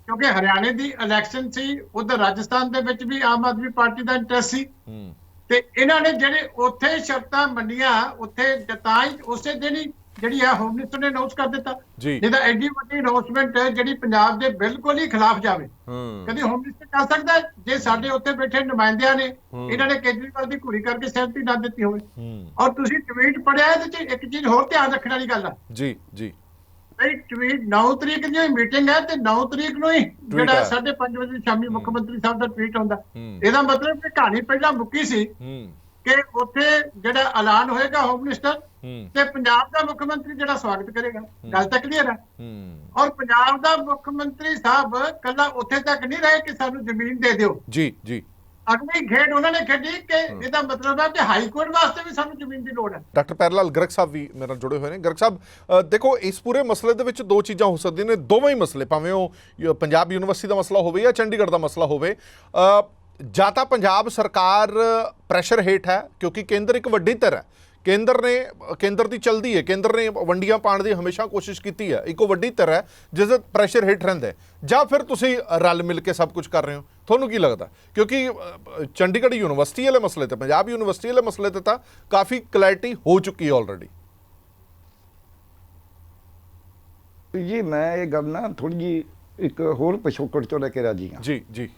ਕਿਉਂਕਿ ਹਰਿਆਣੇ ਦੀ ਇਲੈਕਸ਼ਨ ਸੀ ਉਧਰ ਰਾਜਸਥਾਨ ਦੇ ਵਿੱਚ ਵੀ ਆਮ ਆਦਮੀ ਪਾਰਟੀ ਦਾ ਇੰਟਰਸਟ ਸੀ। ਹੂੰ। ਤੇ ਇਹਨਾਂ ਨੇ ਜਿਹੜੇ ਉੱਥੇ ਸ਼ਰਤਾਂ ਮੰਨੀਆਂ ਉੱਥੇ ਜਤਾਈ ਉਸੇ ਦਿਨ ਹੀ ਜਿਹੜੀ ਆ ਹੋਮ ਮਿਨਿਸਟਰ ਨੇ ਅਨਾਉਂਸ ਕਰ ਦਿੱਤਾ। ਜੀ। ਜਿਹਦਾ ਐਡੀ ਵੱਡੀ ਅਨਾਉਂਸਮੈਂਟ ਜਿਹੜੀ ਪੰਜਾਬ ਦੇ ਬਿਲਕੁਲ ਹੀ ਖਿਲਾਫ ਜਾਵੇ। ਹੂੰ। ਕਦੀ ਹੋਮ ਮਿਨਿਸਟਰ ਕਰ ਸਕਦਾ ਹੈ? ਜੇ ਸਾਡੇ ਉੱਥੇ ਬੈਠੇ ਨੁਮਾਇੰਦਿਆਂ ਨੇ ਇਹਨਾਂ ਨੇ ਕੇਜਰੀਵਾਲ ਦੀ ਘੂਰੀ ਕਰਕੇ ਸਹਿਮਤੀ ਨਾ ਦਿੱਤੀ ਹੋਵੇ। ਹੂੰ। ਔਰ ਤੁਸੀਂ ਟਵੀਟ ਪੜਿਆ ਇਹਦੇ ਚ ਇੱਕ ਚੀਜ਼ ਹੋਰ ਧਿਆਨ ਰੱਖਣ ਵਾਲੀ ਗੱਲ ਆ। ਜੀ ਜੀ। ਇਹ ਟਵੀਟ 9 ਤਰੀਕ ਦੀ ਮੀਟਿੰਗ ਹੈ ਤੇ 9 ਤਰੀਕ ਨੂੰ ਹੀ ਹੈ। ਜਿਹੜਾ 5:30 ਵਜੇ ਸ਼ਾਮੀ ਮੁੱਖ ਮੰਤਰੀ ਸਾਹਿਬ ਦਾ ਟਵੀਟ ਆਉਂਦਾ ਹੂੰ। ਇਹਦਾ ਮਤਲਬ ਕਿ ਕਹਾਣੀ ਪਹਿਲਾਂ ਮੁੱਕੀ ਸੀ। ਹੂੰ। ਕਿ ਉੱਥੇ ਜਿਹੜਾ ਐਲਾਨ ਹੋਏਗਾ ਹੋਮ ਮਿਨਿਸਟਰ ਤੇ ਪੰਜਾਬ ਦਾ ਮੁੱਖ ਮੰਤਰੀ ਜਿਹੜਾ ਸਵਾਗਤ ਕਰੇਗਾ। ਗੱਲ ਤਾਂ ਕਲੀਅਰ ਹੈ। ਔਰ ਪੰਜਾਬ ਦਾ ਮੁੱਖ ਮੰਤਰੀ ਸਾਹਿਬ ਕੱਲਾ ਉੱਥੇ ਤੱਕ ਨਹੀਂ ਰਹੇ ਕਿ ਸਾਨੂੰ ਜ਼ਮੀਨ ਦੇ ਦਿਓ। ਜੀ ਜੀ। ਅਗਲੀ ਖੇਡ ਉਹਨਾਂ ਨੇ ਖੇਡੀ ਕਿ ਇਹਦਾ ਮਤਲਬ ਹੈ ਕਿ ਹਾਈ ਕੋਰਟ ਵਾਸਤੇ ਵੀ ਸਾਨੂੰ ਜ਼ਮੀਨ ਦੀ ਲੋੜ ਹੈ। ਡਾਕਟਰ ਪੈਰਲਾਲ ਗਰਗ ਸਾਹਿਬ ਵੀ ਮੇਰੇ ਨਾਲ ਜੁੜੇ ਹੋਏ ਨੇ। ਗਰਗ ਸਾਹਿਬ ਦੇਖੋ ਇਸ ਪੂਰੇ ਮਸਲੇ ਦੇ ਵਿੱਚ ਦੋ ਚੀਜ਼ਾਂ ਹੋ ਸਕਦੀਆਂ ਨੇ ਦੋਵੇਂ ਹੀ ਮਸਲੇ ਭਾਵੇਂ ਉਹ ਪੰਜਾਬ ਯੂਨੀਵਰਸਿਟੀ ਦਾ ਮਸਲਾ ਹੋਵੇ ਜਾਂ ਚੰਡੀਗੜ੍ਹ ਦਾ ਮਸਲਾ ਹੋਵੇ। ਜਾਂ ਤਾਂ ਪੰਜਾਬ ਸਰਕਾਰ ਪ੍ਰੈਸ਼ਰ ਹੇਠ ਹੈ ਕਿਉਂਕਿ ਕੇਂਦਰ ਇੱਕ ਵੱਡੀ ਧਿਰ ਹੈ। ਕੇਂਦਰ ਨੇ ਕੇਂਦਰ ਦੀ ਚਲਦੀ ਹੈ ਕੇਂਦਰ ਨੇ ਵੰਡੀਆਂ ਪਾਣ ਦੀ ਹਮੇਸ਼ਾ ਕੋਸ਼ਿਸ਼ ਕੀਤੀ ਹੈ। ਇੱਕੋ ਵੱਡੀ ਧਿਰ ਹੈ ਜਿਸ ਦੇ ਪ੍ਰੈਸ਼ਰ ਹੇਠ ਰਹਿੰਦਾ ਹੈ। ਜਾਂ ਫਿਰ ਤੁਸੀਂ ਰਲ ਮਿਲ ਕੇ ਸਭ ਕੁਝ ਕਰ ਰਹੇ ਹੋ। ਤੁਹਾਨੂੰ ਕੀ ਲੱਗਦਾ? ਕਿਉਂਕਿ ਚੰਡੀਗੜ੍ਹ ਯੂਨੀਵਰਸਿਟੀ ਵਾਲੇ ਮਸਲੇ ਤੇ ਪੰਜਾਬ ਯੂਨੀਵਰਸਿਟੀ ਵਾਲੇ ਮਸਲੇ ਤੇ ਤਾਂ ਕਾਫੀ ਕਲੈਰਿਟੀ ਹੋ ਚੁੱਕੀ ਹੈ ਆਲਰੇਡੀ ਜੀ ਮੈਂ ਇਹ ਗੱਲ ਨਾ ਥੋੜੀ ਜੀ ਇੱਕ ਹੋਰ ਪਿਛੋਕੜ ਚੋਂ ਲੈ ਕੇ ਰਾਜੀ ਹਾਂ। ਜੀ ਜੀ।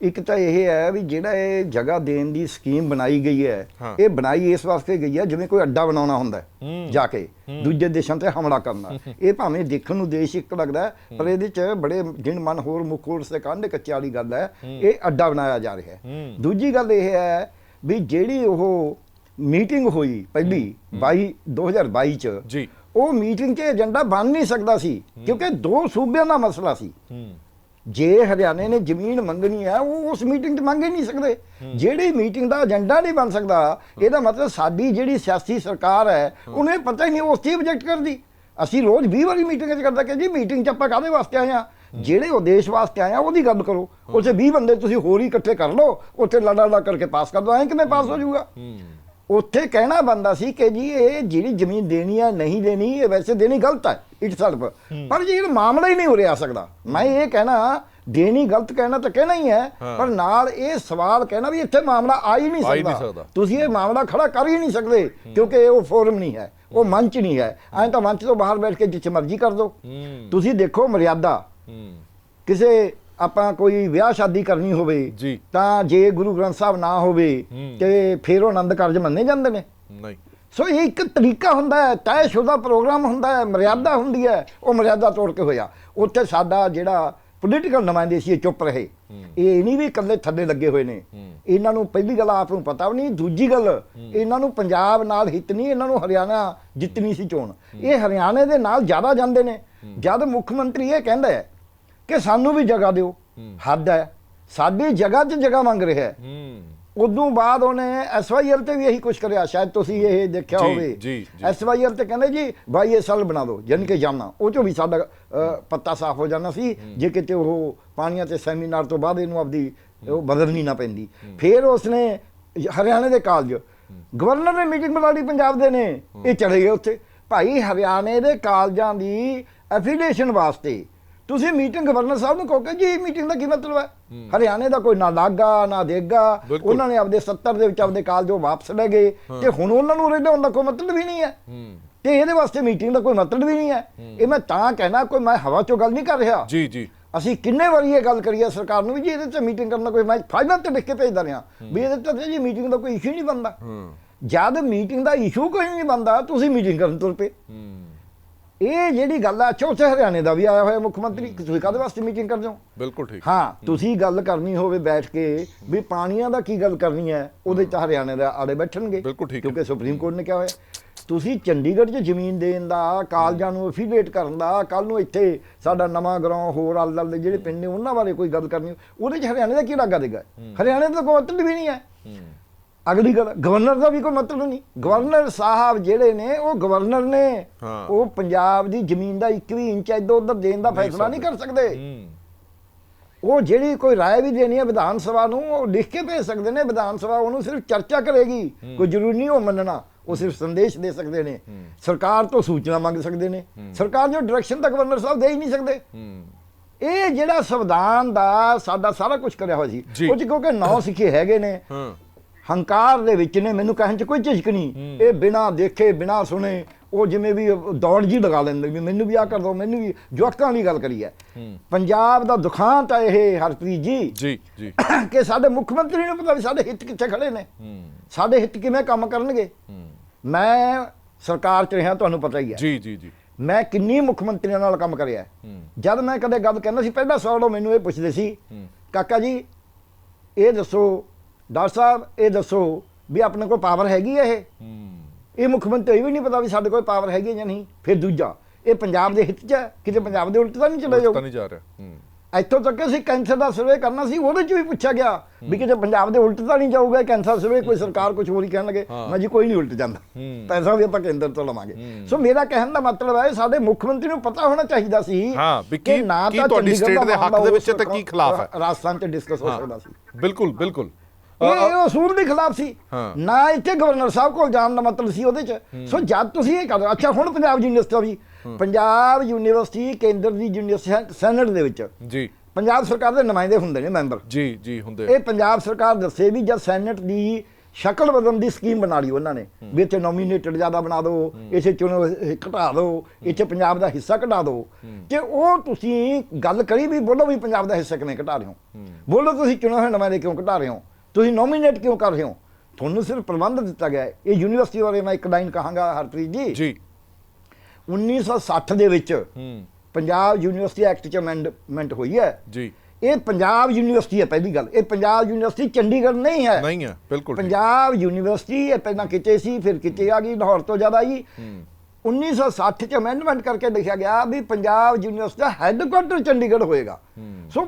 ਇੱਕ ਤਾਂ ਇਹ ਹੈ ਵੀ ਜਿਹੜਾ ਇਹ ਜਗ੍ਹਾ ਦੇਣ ਦੀ ਸਕੀਮ ਬਣਾਈ ਗਈ ਹੈ। ਇਹ ਬਣਾਈ ਇਸ ਵਾਸਤੇ ਗਈ ਹੈ ਜਿਵੇਂ ਕੋਈ ਅੱਡਾ ਬਣਾਉਣਾ ਹੁੰਦਾ। ਜਾ ਕੇ ਦੂਜੇ ਦੇਸ਼ਾਂ ਤੇ ਹਮਲਾ ਕਰਨਾ ਇਹ ਭਾਵੇਂ ਦੇਖਣ ਨੂੰ ਦੇਸ਼ ਇੱਕ ਲੱਗਦਾ ਪਰ ਇਹਦੇ ਚ ਬੜੇ ਜਿਨ ਮਨ ਹੋਰ ਮੁੱਖ ਹੋਰ ਸੇ ਕੰਧ ਕੱਚੇ ਵਾਲੀ ਗੱਲ ਹੈ ਇਹ ਅੱਡਾ ਬਣਾਇਆ ਜਾ ਰਿਹਾ ਹੈ। ਦੂਜੀ ਗੱਲ ਇਹ ਹੈ ਵੀ ਜਿਹੜੀ ਉਹ ਮੀਟਿੰਗ ਹੋਈ ਪਹਿਲੀ 22 2022 ਚ ਜੀ। ਉਹ ਮੀਟਿੰਗ 'ਚ ਏਜੰਡਾ ਬਣ ਨਹੀਂ ਸਕਦਾ ਸੀ ਕਿਉਂਕਿ ਦੋ ਸੂਬਿਆਂ ਦਾ ਮਸਲਾ ਸੀ। ਜੇ ਹਰਿਆਣੇ ਨੇ ਜ਼ਮੀਨ ਮੰਗਣੀ ਹੈ ਉਹ ਉਸ ਮੀਟਿੰਗ 'ਚ ਮੰਗ ਹੀ ਨਹੀਂ ਸਕਦੇ। ਜਿਹੜੀ ਮੀਟਿੰਗ ਦਾ ਏਜੰਡਾ ਨਹੀਂ ਬਣ ਸਕਦਾ ਇਹਦਾ ਮਤਲਬ ਸਾਡੀ ਜਿਹੜੀ ਸਿਆਸੀ ਸਰਕਾਰ ਹੈ ਉਹਨੂੰ ਪਤਾ ਹੀ ਨਹੀਂ ਉਸ ਤੇ ਆਬਜੈਕਟ ਕਰਦੀ। ਅਸੀਂ ਰੋਜ਼ 20 ਵਾਰੀ ਮੀਟਿੰਗ 'ਚ ਕਰਦਾ ਕਿ ਜੀ ਮੀਟਿੰਗ 'ਚ ਆਪਾਂ ਕਾਹਦੇ ਵਾਸਤੇ ਆਏ ਆ ਜਿਹੜੇ ਉਦੇਸ਼ ਵਾਸਤੇ ਆਏ ਆ ਉਹਦੀ ਗੱਲ ਕਰੋ। ਉੱਥੇ 20 ਬੰਦੇ ਤੁਸੀਂ ਹੋਰ ਹੀ ਇਕੱਠੇ ਕਰ ਲਓ ਉੱਥੇ ਲੜਾ ਲੜਾ ਕਰਕੇ ਪਾਸ ਕਰ ਦੋ ਐਂ ਕਿਵੇਂ ਪਾਸ ਹੋ ਜਾਊਗਾ? ਉੱਥੇ ਕਹਿਣਾ ਬੰਦਾ ਸੀ ਕਿ ਜੀ ਇਹ ਜਿਹੜੀ ਜ਼ਮੀਨ ਦੇਣੀ ਹੈ ਨਹੀਂ ਦੇਣੀ ਇਹ ਵੈਸੇ ਦੇਣੀ ਗਲਤ ਹੈ ਇਟ ਸੈਲਫ। ਪਰ ਜੀ ਇਹ ਮਾਮਲਾ ਹੀ ਨਹੀਂ ਹੋ ਰਿਹਾ ਸਕਦਾ। ਮੈਂ ਇਹ ਕਹਿਣਾ ਦੇਣੀ ਗਲਤ ਕਹਿਣਾ ਤਾਂ ਕਹਿਣਾ ਹੀ ਹੈ। ਪਰ ਨਾਲ ਇਹ ਸਵਾਲ ਕਹਿਣਾ ਵੀ ਇੱਥੇ ਮਾਮਲਾ ਆ ਹੀ ਨਹੀਂ ਆ ਸਕਦਾ। ਤੁਸੀਂ ਇਹ ਮਾਮਲਾ ਖੜਾ ਕਰ ਹੀ ਨਹੀਂ ਸਕਦੇ ਕਿਉਂਕਿ ਉਹ ਫੋਰਮ ਨਹੀਂ ਹੈ ਉਹ ਮੰਚ ਨਹੀਂ ਹੈ। ਐਂ ਤਾਂ ਮੰਚ ਤੋਂ ਬਾਹਰ ਬੈਠ ਕੇ ਜਿੱਥੇ ਮਰਜ਼ੀ ਕਰ ਹੂੰ। ਤੁਸੀਂ ਦੇਖੋ ਮਰਿਆਦਾ। ਕਿਸੇ ਆਪਾਂ ਕੋਈ ਵਿਆਹ ਸ਼ਾਦੀ ਕਰਨੀ ਹੋਵੇ। ਤਾਂ ਜੇ ਗੁਰੂ ਗ੍ਰੰਥ ਸਾਹਿਬ ਨਾ ਹੋਵੇ। ਤੇ ਫਿਰ ਉਹ ਆਨੰਦ ਕਾਰਜ ਮੰਨੇ ਜਾਂਦੇ ਨੇ। ਨਹੀਂ। ਸੋ ਇਹ ਇੱਕ ਤਰੀਕਾ ਹੁੰਦਾ ਹੈ ਤੈਅਸ਼ੁਦਾ ਪ੍ਰੋਗਰਾਮ ਹੁੰਦਾ ਹੈ ਮਰਿਆਦਾ ਹੁੰਦੀ ਹੈ ਉਹ ਮਰਿਆਦਾ ਤੋੜ ਕੇ ਹੋਇਆ। ਉੱਥੇ ਸਾਡਾ ਜਿਹੜਾ ਪੋਲੀਟੀਕਲ ਨੁਮਾਇੰਦੇ ਸੀ ਇਹ ਚੁੱਪ ਰਹੇ। ਇਹ ਨਹੀਂ ਵੀ ਇਕੱਲੇ ਥੱਲੇ ਲੱਗੇ ਹੋਏ ਨੇ। ਇਹਨਾਂ ਨੂੰ ਪਹਿਲੀ ਗੱਲ ਆਪ ਨੂੰ ਪਤਾ ਵੀ ਨਹੀਂ ਦੂਜੀ ਗੱਲ ਇਹਨਾਂ ਨੂੰ ਪੰਜਾਬ ਨਾਲ ਹਿੱਤ ਨਹੀਂ ਇਹਨਾਂ ਨੂੰ ਹਰਿਆਣਾ ਜਿੱਤਣੀ ਸੀ ਚੋਣ। ਇਹ ਹਰਿਆਣੇ ਦੇ ਨਾਲ ਜ਼ਿਆਦਾ ਜਾਂਦੇ ਨੇ। ਜਦ ਮੁੱਖ ਮੰਤਰੀ ਇਹ ਕਹਿੰਦਾ ਹੈ ਕਿ ਸਾਨੂੰ ਵੀ ਜਗ੍ਹਾ ਦਿਓ। ਹੱਦ ਹੈ। ਸਾਡੀ ਜਗ੍ਹਾ 'ਚ ਜਗ੍ਹਾ ਮੰਗ ਰਿਹਾ ਹੈ। ਉਦੋਂ ਬਾਅਦ ਉਹਨੇ ਐਸਵਾਈਐਲ ਤੇ ਵੀ ਇਹੀ ਕੁਝ ਕਰਿਆ। ਸ਼ਾਇਦ ਤੁਸੀਂ ਇਹ ਦੇਖਿਆ ਹੋਵੇ। ਐਸਵਾਈਐਲ ਤੇ ਕਹਿੰਦੇ ਜੀ ਵਾਈਐਸਐਲ ਬਣਾ ਦਿਓ ਯਾਨੀ ਕਿ ਜਾਨਾ ਉਹ ਚੋਂ ਵੀ ਸਾਡਾ ਪੱਤਾ ਸਾਫ਼ ਹੋ ਜਾਣਾ ਸੀ। ਜੇ ਕਿਤੇ ਉਹ ਪਾਣੀਆਂ ਤੇ ਸੈਮੀਨਾਰ ਤੋਂ ਬਾਅਦ ਇਹਨੂੰ ਆਪਦੀ ਉਹ ਬਦਲਣੀ ਨਾ ਪੈਂਦੀ। ਫਿਰ ਉਸਨੇ ਹਰਿਆਣੇ ਦੇ ਕਾਲਜ ਗਵਰਨਰ ਨੇ ਮੀਟਿੰਗ ਬੁਲਾ ਲਈ ਪੰਜਾਬ ਦੇ ਨੇ। ਇਹ ਚਲੇ ਗਏ ਉੱਥੇ। ਭਾਈ ਹਰਿਆਣੇ ਦੇ ਕਾਲਜਾਂ ਦੀ ਐਫੀਲੀਏਸ਼ਨ ਵਾਸਤੇ ਤੁਸੀਂ ਮੀਟਿੰਗ ਗਵਰਨਰ ਸਾਹਿਬ ਨੂੰ ਕਹੋ ਕਿ ਜੀ ਮੀਟਿੰਗ ਦਾ ਕੀ ਮਤਲਬ ਹੈ? ਹਰਿਆਣੇ ਦਾ ਕੋਈ ਨਾ ਲਾਗਾ ਨਾ ਦੇਗਾ। ਉਹਨਾਂ ਨੇ ਆਪਦੇ 70 ਦੇ ਵਿੱਚ ਆਪਦੇ ਕਾਲਜੋਂ ਵਾਪਸ ਲੈ ਗਏ। ਤੇ ਹੁਣ ਉਹਨਾਂ ਨੂੰ ਰਹਿੰਦੇ ਹੁੰਦਾ ਕੋਈ ਮਤਲਬ ਹੀ ਨਹੀਂ ਹੈ। ਤੇ ਇਹਦੇ ਵਾਸਤੇ ਮੀਟਿੰਗ ਦਾ ਕੋਈ ਮਤਲਬ ਹੀ ਨਹੀਂ ਹੈ। ਇਹ ਮੈਂ ਤਾਂ ਕਹਿਣਾ ਕੋਈ ਮੈਂ ਹਵਾ ਚੋਂ ਗੱਲ ਨਹੀਂ ਕਰ ਰਿਹਾ। ਜੀ ਜੀ। ਅਸੀਂ ਕਿੰਨੇ ਵਾਰੀ ਇਹ ਗੱਲ ਕਰੀ ਹੈ ਸਰਕਾਰ ਨੂੰ ਵੀ ਜੀ ਇਹਦੇ ਤੇ ਮੀਟਿੰਗ ਕਰਨ ਦਾ ਕੋਈ ਮੈਂ ਫਾਈਨਲ ਤੇ ਲਿਖ ਕੇ ਭੇਜਦਾ ਰਿਹਾ। ਵੀ ਇਹਦੇ ਤੇ ਜੀ ਮੀਟਿੰਗ ਦਾ ਕੋਈ ਇਸ਼ੂ ਨਹੀਂ ਬਣਦਾ। ਹੂੰ। ਜਦ ਮੀਟਿੰਗ ਦਾ ਇਸ਼ੂ ਕੋਈ ਨਹੀਂ ਬਣਦਾ ਤੁਸੀਂ ਮੀਟਿੰਗ ਕਰਨ ਤੁਰ ਪਏ। ਇਹ ਜਿਹੜੀ ਗੱਲ ਆ ਚੌਥੇ ਹਰਿਆਣੇ ਦਾ ਵੀ ਆਇਆ ਹੋਇਆ ਮੁੱਖ ਮੰਤਰੀ ਤੁਸੀਂ ਕਾਹਦੇ ਵਾਸਤੇ ਮੀਟਿੰਗ ਕਰਦੇ ਹੋ? ਬਿਲਕੁਲ ਠੀਕ। ਹਾਂ ਤੁਸੀਂ ਗੱਲ ਕਰਨੀ ਹੋਵੇ ਬੈਠ ਕੇ ਵੀ ਪਾਣੀਆਂ ਦਾ ਕੀ ਗੱਲ ਕਰਨੀ ਹੈ ਉਹਦੇ ਚ ਹਰਿਆਣੇ ਦਾ ਆੜੇ ਬੈਠਣਗੇ ਬਿਲਕੁਲ ਠੀਕ ਹੈ। ਕਿਉਂਕਿ ਸੁਪਰੀਮ ਕੋਰਟ ਨੇ ਕਿਹਾ ਹੋਇਆ। ਤੁਸੀਂ ਚੰਡੀਗੜ੍ਹ 'ਚ ਜ਼ਮੀਨ ਦੇਣ ਦਾ ਕਾਲਜਾਂ ਨੂੰ ਅਫੀਲੀਏਟ ਕਰਨ ਦਾ ਕੱਲ ਨੂੰ ਇੱਥੇ ਸਾਡਾ ਨਵਾਂ ਗਰਾਉਂ ਹੋਰ ਆਲ ਦੇ ਜਿਹੜੇ ਪਿੰਡ ਨੇ ਉਹਨਾਂ ਬਾਰੇ ਕੋਈ ਗੱਲ ਕਰਨੀ ਉਹਦੇ 'ਚ ਹਰਿਆਣੇ ਦਾ ਕੀ ਲੱਗਾ ਦੇਗਾ? ਹਰਿਆਣੇ ਦਾ ਕੋਈ ਮਤਲਬ ਵੀ ਨਹੀਂ ਹੂੰ। ਅਗਲੀ ਗੱਲ ਗਵਰਨਰ ਦਾ ਵੀ ਕੋਈ ਮਤਲਬ ਨਹੀਂ। ਗਵਰਨਰ ਸਾਹਿਬ ਜਿਹੜੇ ਨੇ ਉਹ ਗਵਰਨਰ ਨੇ। ਉਹ ਪੰਜਾਬ ਦੀ ਜ਼ਮੀਨ ਦਾ ਇੱਕ ਵੀ ਇੰਚ ਇੱਧਰ ਉੱਧਰ ਦੇਣ ਦਾ ਫੈਸਲਾ ਨਹੀਂ ਕਰ ਸਕਦੇ। ਉਹ ਜਿਹੜੀ ਕੋਈ ਰਾਏ ਵੀ ਦੇਣੀ ਹੈ ਵਿਧਾਨ ਸਭਾ ਨੂੰ ਉਹ ਲਿਖ ਕੇ ਭੇਜ ਸਕਦੇ ਨੇ। ਵਿਧਾਨ ਸਭਾ ਉਹਨੂੰ ਸਿਰਫ ਚਰਚਾ ਕਰੇਗੀ। ਕੋਈ ਜ਼ਰੂਰੀ ਨਹੀਂ ਉਹ ਮੰਨਣਾ। ਉਹ ਸਿਰਫ ਸੰਦੇਸ਼ ਦੇ ਸਕਦੇ ਨੇ। ਸਰਕਾਰ ਤੋਂ ਸੂਚਨਾ ਮੰਗ ਸਕਦੇ ਨੇ। ਸਰਕਾਰ ਜੋ ਡਾਇਰੈਕਸ਼ਨ ਤਾਂ ਗਵਰਨਰ ਸਾਹਿਬ ਦੇ ਹੀ ਨਹੀਂ ਸਕਦੇ। ਇਹ ਜਿਹੜਾ ਸੰਵਿਧਾਨ ਦਾ ਸਾਡਾ ਸਾਰਾ ਕੁਝ ਕਰਿਆ ਹੋਇਆ। ਸੀ ਉਹ ਚ ਕਿਉਂਕਿ ਨੌ ਸਿੱਖੇ ਹੈਗੇ ਨੇ ਹੰਕਾਰ ਦੇ ਵਿੱਚ ਨੇ ਮੈਨੂੰ ਕਹਿਣ ਚ ਕੋਈ ਝਿਜਕ ਨਹੀਂ। ਇਹ ਬਿਨਾ ਦੇਖੇ ਬਿਨਾ ਸੁਣੇ ਉਹ ਜਿਵੇਂ ਵੀ ਦੌੜ ਜੀ ਲਗਾ ਲੈਂਦੇ ਵੀ ਮੈਨੂੰ ਵੀ ਆ ਕਰ ਦੋ ਮੈਨੂੰ ਵੀ ਜਵਾਕਾਂ ਦੀ ਗੱਲ ਕਰੀ ਹੈ। ਪੰਜਾਬ ਦਾ ਦੁਖਾਂਤ ਹੈ ਇਹ ਹਰਪ੍ਰੀਤ ਜੀ। ਜੀ ਜੀ। ਕਿ ਸਾਡੇ ਮੁੱਖ ਮੰਤਰੀ ਨੂੰ ਪਤਾ ਵੀ ਸਾਡੇ ਹਿੱਤ ਕਿੱਥੇ ਖੜੇ ਨੇ। ਸਾਡੇ ਹਿੱਤ ਕਿਵੇਂ ਕੰਮ ਕਰਨਗੇ? ਮੈਂ ਸਰਕਾਰ ਚ ਰਿਹਾ ਤੁਹਾਨੂੰ ਪਤਾ ਹੀ ਹੈ। ਜੀ ਜੀ ਜੀ। ਮੈਂ ਕਿੰਨੀ ਮੁੱਖ ਮੰਤਰੀਆਂ ਨਾਲ ਕੰਮ ਕਰਿਆ। ਜਦ ਮੈਂ ਕਦੇ ਗੱਲ ਕਹਿੰਦਾ ਸੀ ਪਹਿਲਾ ਸਵਾਲ ਉਹ ਮੈਨੂੰ ਇਹ ਪੁੱਛਦੇ ਸੀ ਕਾਕਾ ਜੀ ਇਹ ਦੱਸੋ ਡਾਕਟਰ ਸਾਹਿਬ ਇਹ ਦੱਸੋ ਵੀ ਆਪਣੇ ਕੋਲ ਪਾਵਰ ਹੈਗੀ ਹੈ ਇਹ? ਇਹ ਮੁੱਖ ਮੰਤਰੀ ਵੀ ਨਹੀਂ ਪਤਾ ਵੀ ਸਾਡੇ ਕੋਲ ਪਾਵਰ ਹੈਗੀ ਹੈ ਜਾਂ ਨਹੀਂ। ਫਿਰ ਦੂਜਾ ਇਹ ਪੰਜਾਬ ਦੇ ਹਿੱਤ 'ਚ ਹੈ ਕਿਤੇ ਪੰਜਾਬ ਦੇ ਉਲਟ ਤਾਂ ਨਹੀਂ ਚਲੇ ਜਾਓ ਤਾਂ ਨਹੀਂ ਜਾ ਰਿਹਾ ਇੱਥੋਂ ਤੱਕ ਅਸੀਂ ਕੈਂਸਰ ਦਾ ਸਰਵੇ ਕਰਨਾ ਸੀ ਉਹਦੇ 'ਚ ਵੀ ਪੁੱਛਿਆ ਗਿਆ ਵੀ ਕਿਤੇ ਪੰਜਾਬ ਦੇ ਉਲਟ ਤਾਂ ਨਹੀਂ ਜਾਊਗਾ ਕੈਂਸਰ ਸਰਵੇ ਕੋਈ ਸਰਕਾਰ ਕੁਝ ਹੋਰ ਹੀ ਕਹਿਣ ਲੱਗੇ। ਮੈਂ ਜੀ ਕੋਈ ਨਹੀਂ ਉਲਟ ਜਾਂਦਾ। ਪੈਸਾ ਵੀ ਆਪਾਂ ਕੇਂਦਰ ਤੋਂ ਲਵਾਂਗੇ। ਸੋ ਮੇਰਾ ਕਹਿਣ ਦਾ ਮਤਲਬ ਹੈ ਸਾਡੇ ਮੁੱਖ ਮੰਤਰੀ ਨੂੰ ਪਤਾ ਹੋਣਾ ਚਾਹੀਦਾ ਸੀ ਹਾਂ, ਵੀ ਕਿ ਤੁਹਾਡੀ ਚੰਡੀਗੜ੍ਹ state ਦਾ ਹੱਕ ਦੇ ਵਿੱਚ ਤੇ ਕੀ ਖਿਲਾਫ ਹੈ? ਰਾਜਸਥਾਨ 'ਚ ਡਿਸਕਸ ਹਾਂ, ਸਕਦਾ ਸੀ। ਬਿਲਕੁਲ ਬਿਲਕੁਲ। ਇਹ ਅਸੂਲ ਦੇ ਖਿਲਾਫ ਸੀ। ਨਾ ਇੱਥੇ ਗਵਰਨਰ ਸਾਹਿਬ ਕੋਲ ਜਾਣ ਦਾ ਮਤਲਬ ਸੀ ਉਹਦੇ ਚ। ਸੋ ਜਦ ਤੁਸੀਂ ਇਹ ਕਰਦੇ ਅੱਛਾ ਹੁਣ ਪੰਜਾਬ ਯੂਨੀਵਰਸਿਟੀ ਵੀ ਪੰਜਾਬ ਯੂਨੀਵਰਸਿਟੀ ਕੇਂਦਰ ਦੀ ਯੂਨੀਵਰਸਿਟੀ ਸੈਨੇਟ ਦੇ ਵਿੱਚ। ਜੀ। ਪੰਜਾਬ ਸਰਕਾਰ ਦੇ ਨੁਮਾਇੰਦੇ ਹੁੰਦੇ ਨੇ ਮੈਂਬਰ। ਜੀ ਜੀ ਹੁੰਦੇ। ਇਹ ਪੰਜਾਬ ਸਰਕਾਰ ਦੱਸੇ ਵੀ ਜਦ ਸੈਨੇਟ ਦੀ ਸ਼ਕਲ ਬਦਲਣ ਦੀ ਸਕੀਮ ਬਣਾ ਲਈ ਉਹਨਾਂ ਨੇ ਵੀ ਇੱਥੇ ਨੋਮੀਨੇਟਡ ਜ਼ਿਆਦਾ ਬਣਾ ਦਿਓ ਇੱਥੇ ਚੁਣੋ ਘਟਾ ਦਿਓ ਇੱਥੇ ਪੰਜਾਬ ਦਾ ਹਿੱਸਾ ਘਟਾ ਦਿਓ ਤੇ ਉਹ ਤੁਸੀਂ ਗੱਲ ਕਰੀ ਵੀ ਬੋਲੋ ਵੀ ਪੰਜਾਬ ਦਾ ਹਿੱਸਾ ਕਿਵੇਂ ਘਟਾ ਰਹੇ ਹੋ। ਬੋਲੋ ਤੁਸੀਂ ਚੁਣੇ ਹੋਏ ਨੁਮਾਇੰਦੇ ਕਿਉਂ ਘਟਾ ਰਹੇ ਹੋ। ਤੁਸੀਂ ਨੋਮੀਨੇਟ ਕਿਉਂ ਕਰ ਰਹੇ ਹੋ? ਤੁਹਾਨੂੰ ਸਿਰਫ ਪ੍ਰਬੰਧ ਦਿੱਤਾ ਗਿਆ ਹੈ। ਇਹ ਯੂਨੀਵਰਸਿਟੀ ਬਾਰੇ ਮੈਂ ਇੱਕ ਲਾਈਨ ਕਹਾਂਗਾ ਹਰਪ੍ਰੀਤ ਜੀ। ਜੀ। 1960 ਦੇ ਵਿੱਚ ਪੰਜਾਬ ਯੂਨੀਵਰਸਿਟੀ ਐਕਟ ਚ ਅਮੈਂਡਮੈਂਟ ਹੋਈ ਹੈ। ਜੀ। ਇਹ ਪੰਜਾਬ ਯੂਨੀਵਰਸਿਟੀ ਹੈ ਪਹਿਲੀ ਗੱਲ। ਇਹ ਪੰਜਾਬ ਯੂਨੀਵਰਸਿਟੀ ਚੰਡੀਗੜ੍ਹ ਨਹੀਂ ਹੈ। ਨਹੀਂ ਹੈ ਬਿਲਕੁਲ। ਪੰਜਾਬ ਯੂਨੀਵਰਸਿਟੀ ਇਹ ਪਹਿਲਾਂ ਕਿਤੇ ਸੀ ਫਿਰ ਕਿਤੇ ਆ ਗਈ ਲਾਹੌਰ ਤੋਂ ਜ਼ਿਆਦਾ ਆਈ। 1960 ਚ ਅਮੈਂਡਮੈਂਟ ਕਰਕੇ ਲਿਖਿਆ ਗਿਆ ਵੀ ਪੰਜਾਬ ਯੂਨੀਵਰਸਿਟੀ ਦਾ ਹੈੱਡਕੁਆਟਰ ਚੰਡੀਗੜ੍ਹ ਹੋਏਗਾ। ਸੋ